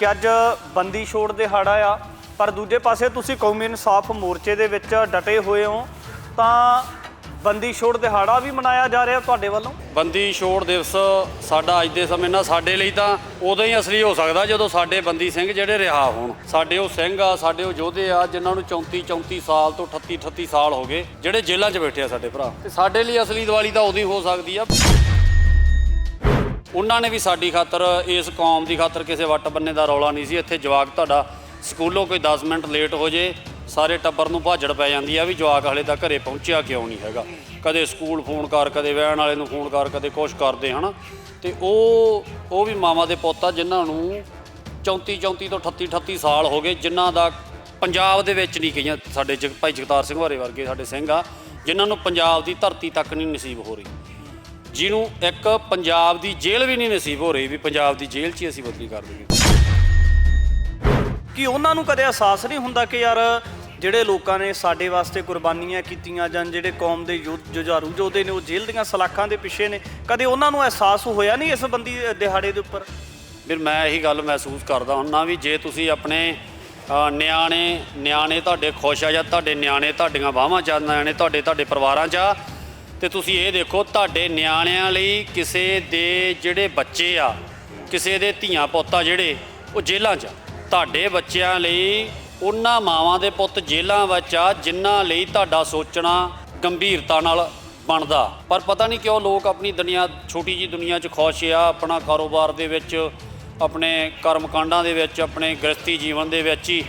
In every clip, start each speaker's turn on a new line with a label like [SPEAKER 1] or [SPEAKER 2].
[SPEAKER 1] ਕਿ ਅੱਜ ਬੰਦੀ ਛੋੜ ਦਿਹਾੜਾ ਆ, ਪਰ ਦੂਜੇ ਪਾਸੇ ਤੁਸੀਂ ਕੌਮੀ ਇਨਸਾਫ ਮੋਰਚੇ ਦੇ ਵਿੱਚ ਡਟੇ ਹੋਏ ਹੋ, ਤਾਂ ਬੰਦੀ ਛੋੜ ਦਿਹਾੜਾ ਵੀ ਮਨਾਇਆ ਜਾ ਰਿਹਾ ਤੁਹਾਡੇ ਵੱਲੋਂ?
[SPEAKER 2] ਬੰਦੀ ਛੋੜ ਦਿਵਸ ਸਾਡਾ ਅੱਜ ਦੇ ਸਮੇਂ ਨਾਲ ਸਾਡੇ ਲਈ ਤਾਂ ਉਦੋਂ ਹੀ ਅਸਲੀ ਹੋ ਸਕਦਾ ਜਦੋਂ ਸਾਡੇ ਬੰਦੀ ਸਿੰਘ ਜਿਹੜੇ ਰਿਹਾ ਹੋਣ। ਸਾਡੇ ਉਹ ਸਿੰਘ ਆ, ਸਾਡੇ ਉਹ ਯੋਧੇ ਆ, ਜਿਨ੍ਹਾਂ ਨੂੰ 34 34 ਸਾਲ ਤੋਂ 38 38 ਸਾਲ ਹੋ ਗਏ, ਜਿਹੜੇ ਜੇਲ੍ਹਾਂ 'ਚ ਬੈਠੇ ਆ ਸਾਡੇ ਭਰਾ। ਤੇ ਸਾਡੇ ਲਈ ਅਸਲੀ ਦੀਵਾਲੀ ਤਾਂ ਉਦੋਂ ਹੀ ਹੋ ਸਕਦੀ ਆ। ਉਹਨਾਂ ਨੇ ਵੀ ਸਾਡੀ ਖਾਤਰ, ਇਸ ਕੌਮ ਦੀ ਖਾਤਰ ਕਿਸੇ ਵੱਟ ਬੰਨੇ ਦਾ ਰੌਲਾ ਨਹੀਂ ਸੀ। ਇੱਥੇ ਜਵਾਕ ਤੁਹਾਡਾ ਸਕੂਲੋਂ ਕੋਈ 10 ਮਿੰਟ ਲੇਟ ਹੋ ਜੇ, ਸਾਰੇ ਟੱਬਰ ਨੂੰ ਭਾਜੜ ਪੈ ਜਾਂਦੀ ਆ ਵੀ ਜਵਾਕ ਹਲੇ ਤੱਕ ਘਰੇ ਪਹੁੰਚਿਆ ਕਿਉਂ ਨਹੀਂ ਹੈਗਾ। ਕਦੇ ਸਕੂਲ ਫੋਨ ਕਰ, ਕਦੇ ਵੈਨ ਵਾਲੇ ਨੂੰ ਫੋਨ ਕਰ, ਕਦੇ ਕੁਛ ਕਰਦੇ ਹਨਾ। ਤੇ ਉਹ ਉਹ ਵੀ ਮਾਵਾਂ ਦੇ ਪੁੱਤ ਆ ਜਿਨ੍ਹਾਂ ਨੂੰ 34 34 ਤੋਂ 38 38 ਸਾਲ ਹੋ ਗਏ, ਜਿਨ੍ਹਾਂ ਦਾ ਪੰਜਾਬ ਦੇ ਵਿੱਚ ਨਹੀਂ ਕਈਆਂ ਸਾਡੇ ਜਗ, ਭਾਈ ਜਗਤਾਰ ਸਿੰਘ ਵਾਰੇ ਵਰਗੇ ਸਾਡੇ ਸਿੰਘ ਆ, ਜਿਨ੍ਹਾਂ ਨੂੰ ਪੰਜਾਬ ਦੀ ਧਰਤੀ ਤੱਕ ਨਹੀਂ ਨਸੀਬ ਹੋ ਰਹੀ। ਜਿਹਨੂੰ ਇੱਕ ਪੰਜਾਬ ਦੀ ਜੇਲ੍ਹ ਵੀ ਨਹੀਂ ਨਸੀਬ ਹੋ ਰਹੀ ਵੀ ਪੰਜਾਬ ਦੀ ਜੇਲ੍ਹ 'ਚ ਹੀ ਅਸੀਂ ਬਦਲੀ ਕਰ ਦਈਏ।
[SPEAKER 1] ਕਿ ਉਹਨਾਂ ਨੂੰ ਕਦੇ ਅਹਿਸਾਸ ਨਹੀਂ ਹੁੰਦਾ ਕਿ ਯਾਰ ਜਿਹੜੇ ਲੋਕਾਂ ਨੇ ਸਾਡੇ ਵਾਸਤੇ ਕੁਰਬਾਨੀਆਂ ਕੀਤੀਆਂ ਜਾਂ ਜਿਹੜੇ ਕੌਮ ਦੇ ਯੁੱਧ ਜੁਝਾਰੂ ਯੋਧੇ ਨੇ ਉਹ ਜੇਲ੍ਹ ਦੀਆਂ ਸਲਾਖਾਂ ਦੇ ਪਿੱਛੇ ਨੇ ਕਦੇ ਉਹਨਾਂ ਨੂੰ ਅਹਿਸਾਸ ਹੋਇਆ ਨਹੀਂ ਇਸ ਬੰਦੀ ਦਿਹਾੜੇ ਦੇ ਉੱਪਰ?
[SPEAKER 2] ਫਿਰ ਮੈਂ ਇਹੀ ਗੱਲ ਮਹਿਸੂਸ ਕਰਦਾ ਹੁੰਨਾ ਵੀ ਜੇ ਤੁਸੀਂ ਆਪਣੇ ਨਿਆਣੇ ਨਿਆਣੇ ਤੁਹਾਡੇ ਖੁਸ਼ ਆ ਜਾਂ ਤੁਹਾਡੇ ਨਿਆਣੇ ਤੁਹਾਡੀਆਂ ਬਾਹਾਂ ਚ ਨਿਆਣੇ ਤੁਹਾਡੇ ਤੁਹਾਡੇ ਪਰਿਵਾਰਾਂ ਚ ਆ ਤੇ ਤੁਸੀਂ ਇਹ ਦੇਖੋ, ਤੁਹਾਡੇ ਨਿਆਣਿਆਂ ਲਈ ਕਿਸੇ ਦੇ ਜਿਹੜੇ ਬੱਚੇ ਆ, ਕਿਸੇ ਦੇ ਧੀਆਂ ਪੁੱਤਾਂ ਜਿਹੜੇ, ਉਹ ਜੇਲ੍ਹਾਂ 'ਚ ਆ। ਤੁਹਾਡੇ ਬੱਚਿਆਂ ਲਈ, ਉਹਨਾਂ ਮਾਵਾਂ ਦੇ ਪੁੱਤ ਜੇਲ੍ਹਾਂ ਵਿੱਚ ਆ, ਜਿਨ੍ਹਾਂ ਲਈ ਤੁਹਾਡਾ ਸੋਚਣਾ ਗੰਭੀਰਤਾ ਨਾਲ ਬਣਦਾ। ਪਰ ਪਤਾ ਨਹੀਂ ਕਿਉਂ ਲੋਕ ਆਪਣੀ ਦੁਨੀਆ, ਛੋਟੀ ਜੀ ਦੁਨੀਆ 'ਚ ਖੁਸ਼ ਆ, ਆਪਣਾ ਕਾਰੋਬਾਰ ਦੇ ਵਿੱਚ, ਆਪਣੇ ਕਰਮਕਾਂਡਾਂ ਦੇ ਵਿੱਚ, ਆਪਣੇ ਗ੍ਰਸਤੀ ਜੀਵਨ ਦੇ ਵਿੱਚ ਹੀ।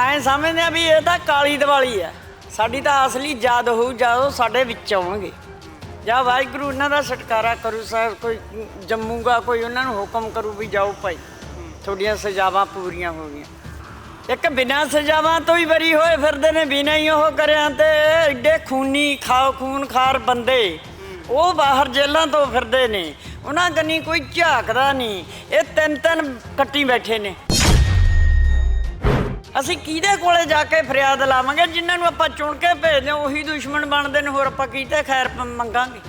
[SPEAKER 3] ਐਂ ਸਮਝਦੇ ਆ ਵੀ ਇਹ ਤਾਂ ਕਾਲੀ ਦੀਵਾਲੀ ਆ। ਸਾਡੀ ਤਾਂ ਅਸਲੀ ਯਾਦ ਹੋਊ ਜਦੋਂ ਸਾਡੇ ਵਿੱਚ ਆਉਣਗੇ। ਜਾਂ ਵਾਹਿਗੁਰੂ ਉਹਨਾਂ ਦਾ ਛੁਟਕਾਰਾ ਕਰੂ ਸਾਹਿਬ ਕੋਈ ਜੰਮੂਗਾ, ਕੋਈ ਉਹਨਾਂ ਨੂੰ ਹੁਕਮ ਕਰੂ ਵੀ ਜਾਓ ਭਾਈ। ਤੁਹਾਡੀਆਂ ਸਜ਼ਾਵਾਂ ਪੂਰੀਆਂ ਹੋ ਗਈਆਂ। ਇੱਕ ਬਿਨਾਂ ਸਜ਼ਾਵਾਂ ਤੋਂ ਹੀ ਬਰੀ ਹੋਏ ਫਿਰਦੇ ਨੇ, ਬਿਨਾਂ ਹੀ ਉਹ ਕਰਿਆ ਤੇ। ਐਡੇ ਖੂਨੀ ਖਾਓ ਖੂਨ ਖਾਰ ਬੰਦੇ, ਉਹ ਬਾਹਰ ਜੇਲ੍ਹਾਂ ਤੋਂ ਫਿਰਦੇ ਨੇ। ਉਹਨਾਂ ਕੰਨੀ ਕੋਈ ਝਾਕਦਾ ਨਹੀਂ। ਇਹ ਤਿੰਨ ਤਿੰਨ ਕੱਟੀ ਬੈਠੇ ਨੇ। ਅਸੀਂ ਕਿਹਦੇ ਕੋਲੇ ਜਾ ਕੇ ਫਰਿਆਦ ਲਾਵਾਂਗੇ? ਜਿਨ੍ਹਾਂ ਨੂੰ ਆਪਾਂ ਚੁਣ ਕੇ ਭੇਜਦੇ ਹਾਂ ਉਹੀ ਦੁਸ਼ਮਣ ਬਣਦੇ ਨੇ ਹੋਰ ਆਪਾਂ ਕਿਹਤੇ ਖੈਰ ਪ- ਮੰਗਾਂਗੇ?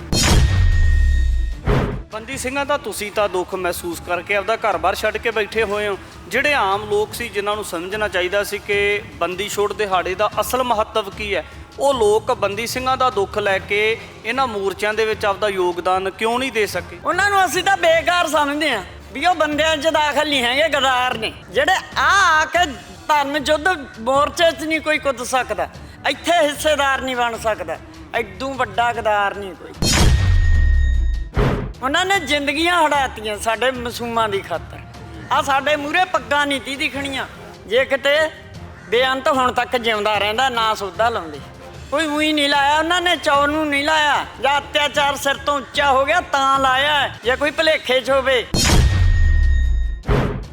[SPEAKER 1] ਬੰਦੀ ਸਿੰਘਾਂ ਦਾ ਤੁਸੀਂ ਤਾਂ ਦੁੱਖ ਮਹਿਸੂਸ ਕਰਕੇ ਆਪਦਾ ਘਰ-ਬਾਰ ਛੱਡ ਕੇ ਬੈਠੇ ਹੋਏ ਹੋ। ਜਿਹੜੇ ਆਮ ਲੋਕ ਸੀ ਜਿਨ੍ਹਾਂ ਨੂੰ ਸਮਝਣਾ ਚਾਹੀਦਾ ਸੀ ਕਿ ਬੰਦੀ ਛੋੜ ਦਿਹਾੜੇ ਦਾ ਅਸਲ ਮਹੱਤਵ ਕੀ ਹੈ ਉਹ ਲੋਕ ਬੰਦੀ ਸਿੰਘਾਂ ਦਾ ਦੁੱਖ ਲੈ ਕੇ ਇਹਨਾਂ ਮੋਰਚਿਆਂ ਦੇ ਵਿੱਚ ਆਪਦਾ ਯੋਗਦਾਨ ਕਿਉਂ ਨਹੀਂ ਦੇ ਸਕੇ?
[SPEAKER 3] ਉਹਨਾਂ ਨੂੰ ਅਸੀਂ ਤਾਂ ਬੇਕਾਰ ਸਮਝਦੇ ਆ ਵੀ ਉਹ ਬੰਦਿਆਂ 'ਚ ਦਾਖਲ ਨਹੀਂ ਹੈਗੇ ਗਦਾਰ ਨੇ। ਜਿਹੜੇ ਆ ਆ ਕੇ ਧਨ ਜੁੱਧ, ਮੋਰਚੇ 'ਚ ਨਹੀਂ ਕੋਈ ਕੁੱਦ ਸਕਦਾ। ਇੱਥੇ ਹਿੱਸੇਦਾਰ ਨਹੀਂ ਬਣ ਸਕਦਾ। ਐਡੂ ਵੱਡਾ ਗਦਾਰ ਨਹੀਂ ਕੋਈ। ਉਹਨਾਂ ਨੇ ਜ਼ਿੰਦਗੀਆਂ ਹੜਾਤੀਆਂ ਸਾਡੇ ਮਾਸੂਮਾਂ ਦੀ ਖਾਤਰ। ਆ ਸਾਡੇ ਮੂਰੇ ਪੱਗਾਂ ਨਹੀਂ ਤੀ ਦਿਖਣੀਆਂ। ਜੇ ਕਿਤੇ ਬੇਅੰਤ ਹੁਣ ਤੱਕ ਜਿਉਂਦਾ ਰਹਿੰਦਾ, ਨਾ ਸੌਦਾ ਲਾਉਂਦੇ। ਕੋਈ ਉਹੀ ਨਹੀਂ ਲਾਇਆ, ਉਹਨਾਂ ਨੇ ਚੌ ਨੂੰ ਨਹੀਂ ਲਾਇਆ। ਜਾਂ ਅਤਿਆਚਾਰ ਸਿਰ ਤੋਂ ਉੱਚਾ ਹੋ ਗਿਆ, ਤਾਂ ਲਾਇਆ। ਜੇ ਕੋਈ ਭਲੇਖੇ 'ਚ ਹੋਵੇ।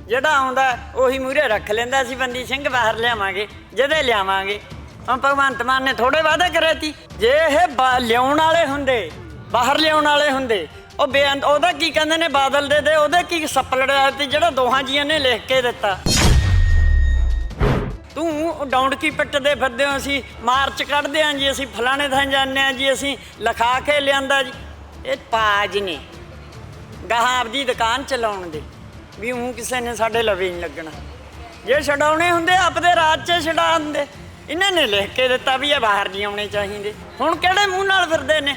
[SPEAKER 3] ਜਿਹੜਾ ਆਉਂਦਾ, ਉਹੀ ਮੂਰੇ ਰੱਖ ਲੈਂਦਾ ਸੀ, ਬੰਦੀ ਸਿੰਘ ਬਾਹਰ ਲਿਆਵਾਂਗੇ ਜਿਹਦੇ ਲਿਆਵਾਂਗੇ। ਹੁਣ ਭਗਵੰਤ ਮਾਨ ਨੇ ਥੋੜੇ ਵਾਅਦੇ ਕਰੇ ਤੀ। ਜੇ ਇਹ ਬਾ- ਲਿਆਉਣ ਵਾਲੇ ਹੁੰਦੇ, ਬਾਹਰ ਲਿਆਉਣ ਵਾਲੇ ਹੁੰਦੇ, ਉਹ ਬੇਅੰਤ, ਉਹਦਾ ਕੀ ਕਹਿੰਦੇ ਨੇ, ਬਾਦਲ ਦੇ ਦੇ, ਉਹਦੇ ਕੀ ਸੱਪ ਤੇ, ਜਿਹੜਾ ਦੋਹਾਂ ਜੀਆਂ ਨੇ ਲਿਖ ਕੇ ਦਿੱਤਾ। ਤੂੰ ਡੌਂਡਕੀ ਪਿੱਟਦੇ ਫਿਰਦੇ ਹੋ, ਅਸੀਂ ਮਾਰਚ ਕੱਢਦੇ ਆਂ ਜੀ, ਅਸੀਂ ਫਲਾਣੇ ਥਾਂ ਜਾਂਦੇ ਆਂ ਜੀ, ਅਸੀਂ ਲਿਖਾ ਕੇ ਲਿਆਂਦਾ ਜੀ। ਇਹ ਪਾਜ ਨੇ, ਗਾਹਾਂ ਆਪਦੀ ਦੁਕਾਨ ਚਲਾਉਣ ਦੇ। ਵੀ ਉਹ ਕਿਸੇ ਨੇ ਸਾਡੇ ਲਵੇ ਨਹੀਂ ਲੱਗਣਾ। ਜੇ ਛਡਾਉਣੇ ਹੁੰਦੇ ਆਪਦੇ ਰਾਜ 'ਚ ਛਡਾ ਦਿੰਦੇ ਇਹਨਾਂ ਨੇ ਲਿਖ ਕੇ ਦਿੱਤਾ ਵੀ ਇਹ ਬਾਹਰ ਨਹੀਂ ਆਉਣੇ ਚਾਹੀਦੇ। ਹੁਣ ਕਿਹੜੇ ਮੂੰਹ ਨਾਲ ਫਿਰਦੇ ਨੇ?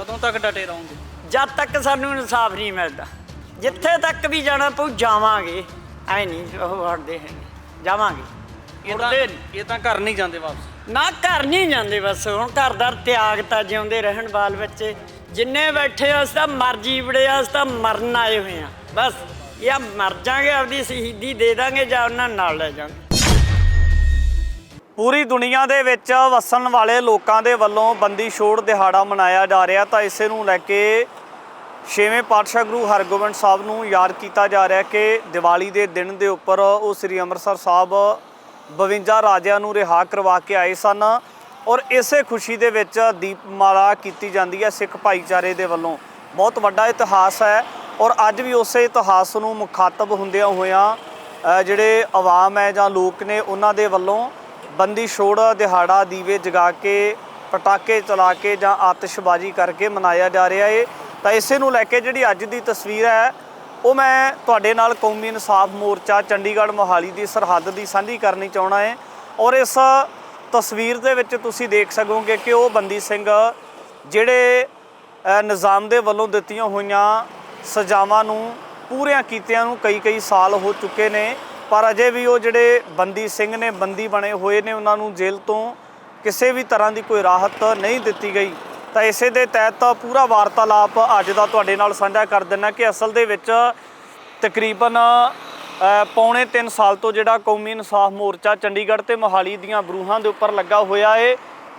[SPEAKER 1] ਕਦੋਂ ਤੱਕ ਡਟੇ ਰਹੋਗੇ?
[SPEAKER 3] ਜਦ ਤੱਕ ਸਾਨੂੰ ਇਨਸਾਫ ਨਹੀਂ ਮਿਲਦਾ। ਜਿੱਥੇ ਤੱਕ ਵੀ ਜਾਣਾ ਪਊ ਜਾਵਾਂਗੇ। ਐ ਨਹੀਂ ਉਹ ਹਟਦੇ ਹੈਗੇ। ਜਾਵਾਂਗੇ।
[SPEAKER 1] ਇਹ ਤਾਂ
[SPEAKER 3] ਮੁੜਦੇ ਨਹੀਂ।
[SPEAKER 1] ਇਹ ਤਾਂ ਘਰ ਨਹੀਂ ਜਾਂਦੇ ਵਾਪਸ।
[SPEAKER 3] ਨਾ ਘਰ ਨਹੀਂ ਜਾਂਦੇ ਬਸ। ਹੁਣ ਘਰ ਦਾ ਤਿਆਗ ਤਾਂ ਜਿਉਂਦੇ ਰਹਿਣ ਬਾਲ ਬੱਚੇ। ਜਿੰਨੇ ਬੈਠੇ ਆ, ਅਸੀਂ ਤਾਂ ਮਰ ਜੀਵੜੇ ਆ ਅਸੀਂ ਤਾਂ ਮਰਨ ਆਏ ਹੋਏ ਆ। ਬਸ ਜਾਂ ਮਰ ਜਾਾਂਗੇ ਆਪਦੀ ਸ਼ਹੀਦੀ ਦੇ ਦਾਂਗੇ ਜਾਂ ਉਹਨਾਂ ਨਾਲ ਲੈ ਜਾਾਂਗੇ।
[SPEAKER 1] ਪੂਰੀ ਦੁਨੀਆ ਦੇ ਵਿੱਚ ਵਸਣ ਵਾਲੇ ਲੋਕਾਂ ਦੇ ਵੱਲੋਂ ਬੰਦੀ ਛੋੜ ਦਿਹਾੜਾ ਮਨਾਇਆ ਜਾ ਰਿਹਾ ਤਾਂ ਇਸੇ ਨੂੰ ਲੈ ਕੇ ਛੇਵੇਂ ਪਾਤਸ਼ਾਹ ਗੁਰੂ ਹਰਗੋਬਿੰਦ ਸਾਹਿਬ ਨੂੰ ਯਾਦ ਕੀਤਾ ਜਾ ਰਿਹਾ ਕਿ ਦੀਵਾਲੀ ਦੇ ਦਿਨ ਦੇ ਉੱਪਰ ਉਹ ਸ੍ਰੀ ਅੰਮ੍ਰਿਤਸਰ ਸਾਹਿਬ 52 ਰਾਜਿਆਂ ਨੂੰ ਰਿਹਾ ਕਰਵਾ ਕੇ ਆਏ ਸਨ। ਔਰ ਇਸੇ ਖੁਸ਼ੀ ਦੇ ਵਿੱਚ ਦੀਪਮਾਲਾ ਕੀਤੀ ਜਾਂਦੀ ਹੈ ਸਿੱਖ ਭਾਈਚਾਰੇ ਦੇ ਵੱਲੋਂ। ਬਹੁਤ ਵੱਡਾ ਇਤਿਹਾਸ ਹੈ ਔਰ ਅੱਜ ਵੀ ਉਸੇ ਇਤਿਹਾਸ ਨੂੰ ਮੁਖਾਤਬ ਹੁੰਦਿਆਂ ਹੋਇਆਂ ਜਿਹੜੇ ਆਵਾਮ ਹੈ ਜਾਂ ਲੋਕ ਨੇ ਉਹਨਾਂ ਦੇ ਵੱਲੋਂ ਬੰਦੀ ਛੋੜ ਦਿਹਾੜਾ ਦੀਵੇ ਜਗਾ ਕੇ, ਪਟਾਕੇ ਚਲਾ ਕੇ ਜਾਂ ਆਤਿਸ਼ਬਾਜ਼ੀ ਕਰਕੇ ਮਨਾਇਆ ਜਾ ਰਿਹਾ ਏ। ਤਾਂ ਇਸੇ ਨੂੰ ਲੈ ਕੇ ਜਿਹੜੀ ਅੱਜ ਦੀ ਤਸਵੀਰ ਹੈ, ਉਹ ਮੈਂ ਤੁਹਾਡੇ ਨਾਲ ਕੌਮੀ ਇਨਸਾਫ ਮੋਰਚਾ ਚੰਡੀਗੜ੍ਹ ਮੋਹਾਲੀ ਦੀ ਸਰਹੱਦ ਦੀ ਸਾਂਝੀ ਕਰਨੀ ਚਾਹਣਾ ਹੈ ਔਰ ਇਸ ਤਸਵੀਰ ਦੇ ਵਿੱਚ ਤੁਸੀਂ ਦੇਖ ਸਕੋਗੇ ਕਿ ਉਹ ਬੰਦੀ ਸਿੰਘ ਜਿਹੜੇ ਨਿਜ਼ਾਮ ਦੇ ਵੱਲੋਂ ਦਿੱਤੀਆਂ ਹੋਈਆਂ ਸਜ਼ਾਵਾਂ ਨੂੰ ਪੂਰੀਆਂ ਕੀਤਿਆਂ ਨੂੰ ਕਈ ਕਈ ਸਾਲ ਹੋ ਚੁੱਕੇ ਨੇ, ਪਰ ਅਜੇ ਵੀ ਉਹ ਜਿਹੜੇ ਬੰਦੀ ਸਿੰਘ ਨੇ, ਬੰਦੀ ਬਣੇ ਹੋਏ ਨੇ, ਉਹਨਾਂ ਨੂੰ ਜੇਲ੍ਹ ਤੋਂ ਕਿਸੇ ਵੀ ਤਰ੍ਹਾਂ ਦੀ ਕੋਈ ਰਾਹਤ ਨਹੀਂ ਦਿੱਤੀ ਗਈ। ਤਾਂ ਇਸੇ ਦੇ ਤਹਿਤ ਪੂਰਾ ਵਾਰਤਾਲਾਪ ਅੱਜ ਦਾ ਤੁਹਾਡੇ ਨਾਲ ਸਾਂਝਾ ਕਰ ਦਿੰਨਾ ਕਿ ਅਸਲ ਦੇ ਵਿੱਚ ਤਕਰੀਬਨ ਪੌਣੇ 3 ਸਾਲ ਤੋਂ ਜਿਹੜਾ ਕੌਮੀ ਇਨਸਾਫ ਮੋਰਚਾ ਚੰਡੀਗੜ੍ਹ ਤੇ ਮੋਹਾਲੀ ਦੀਆਂ ਬਰੂਹਾਂ ਦੇ ਉੱਪਰ ਲੱਗਾ ਹੋਇਆ ਏ,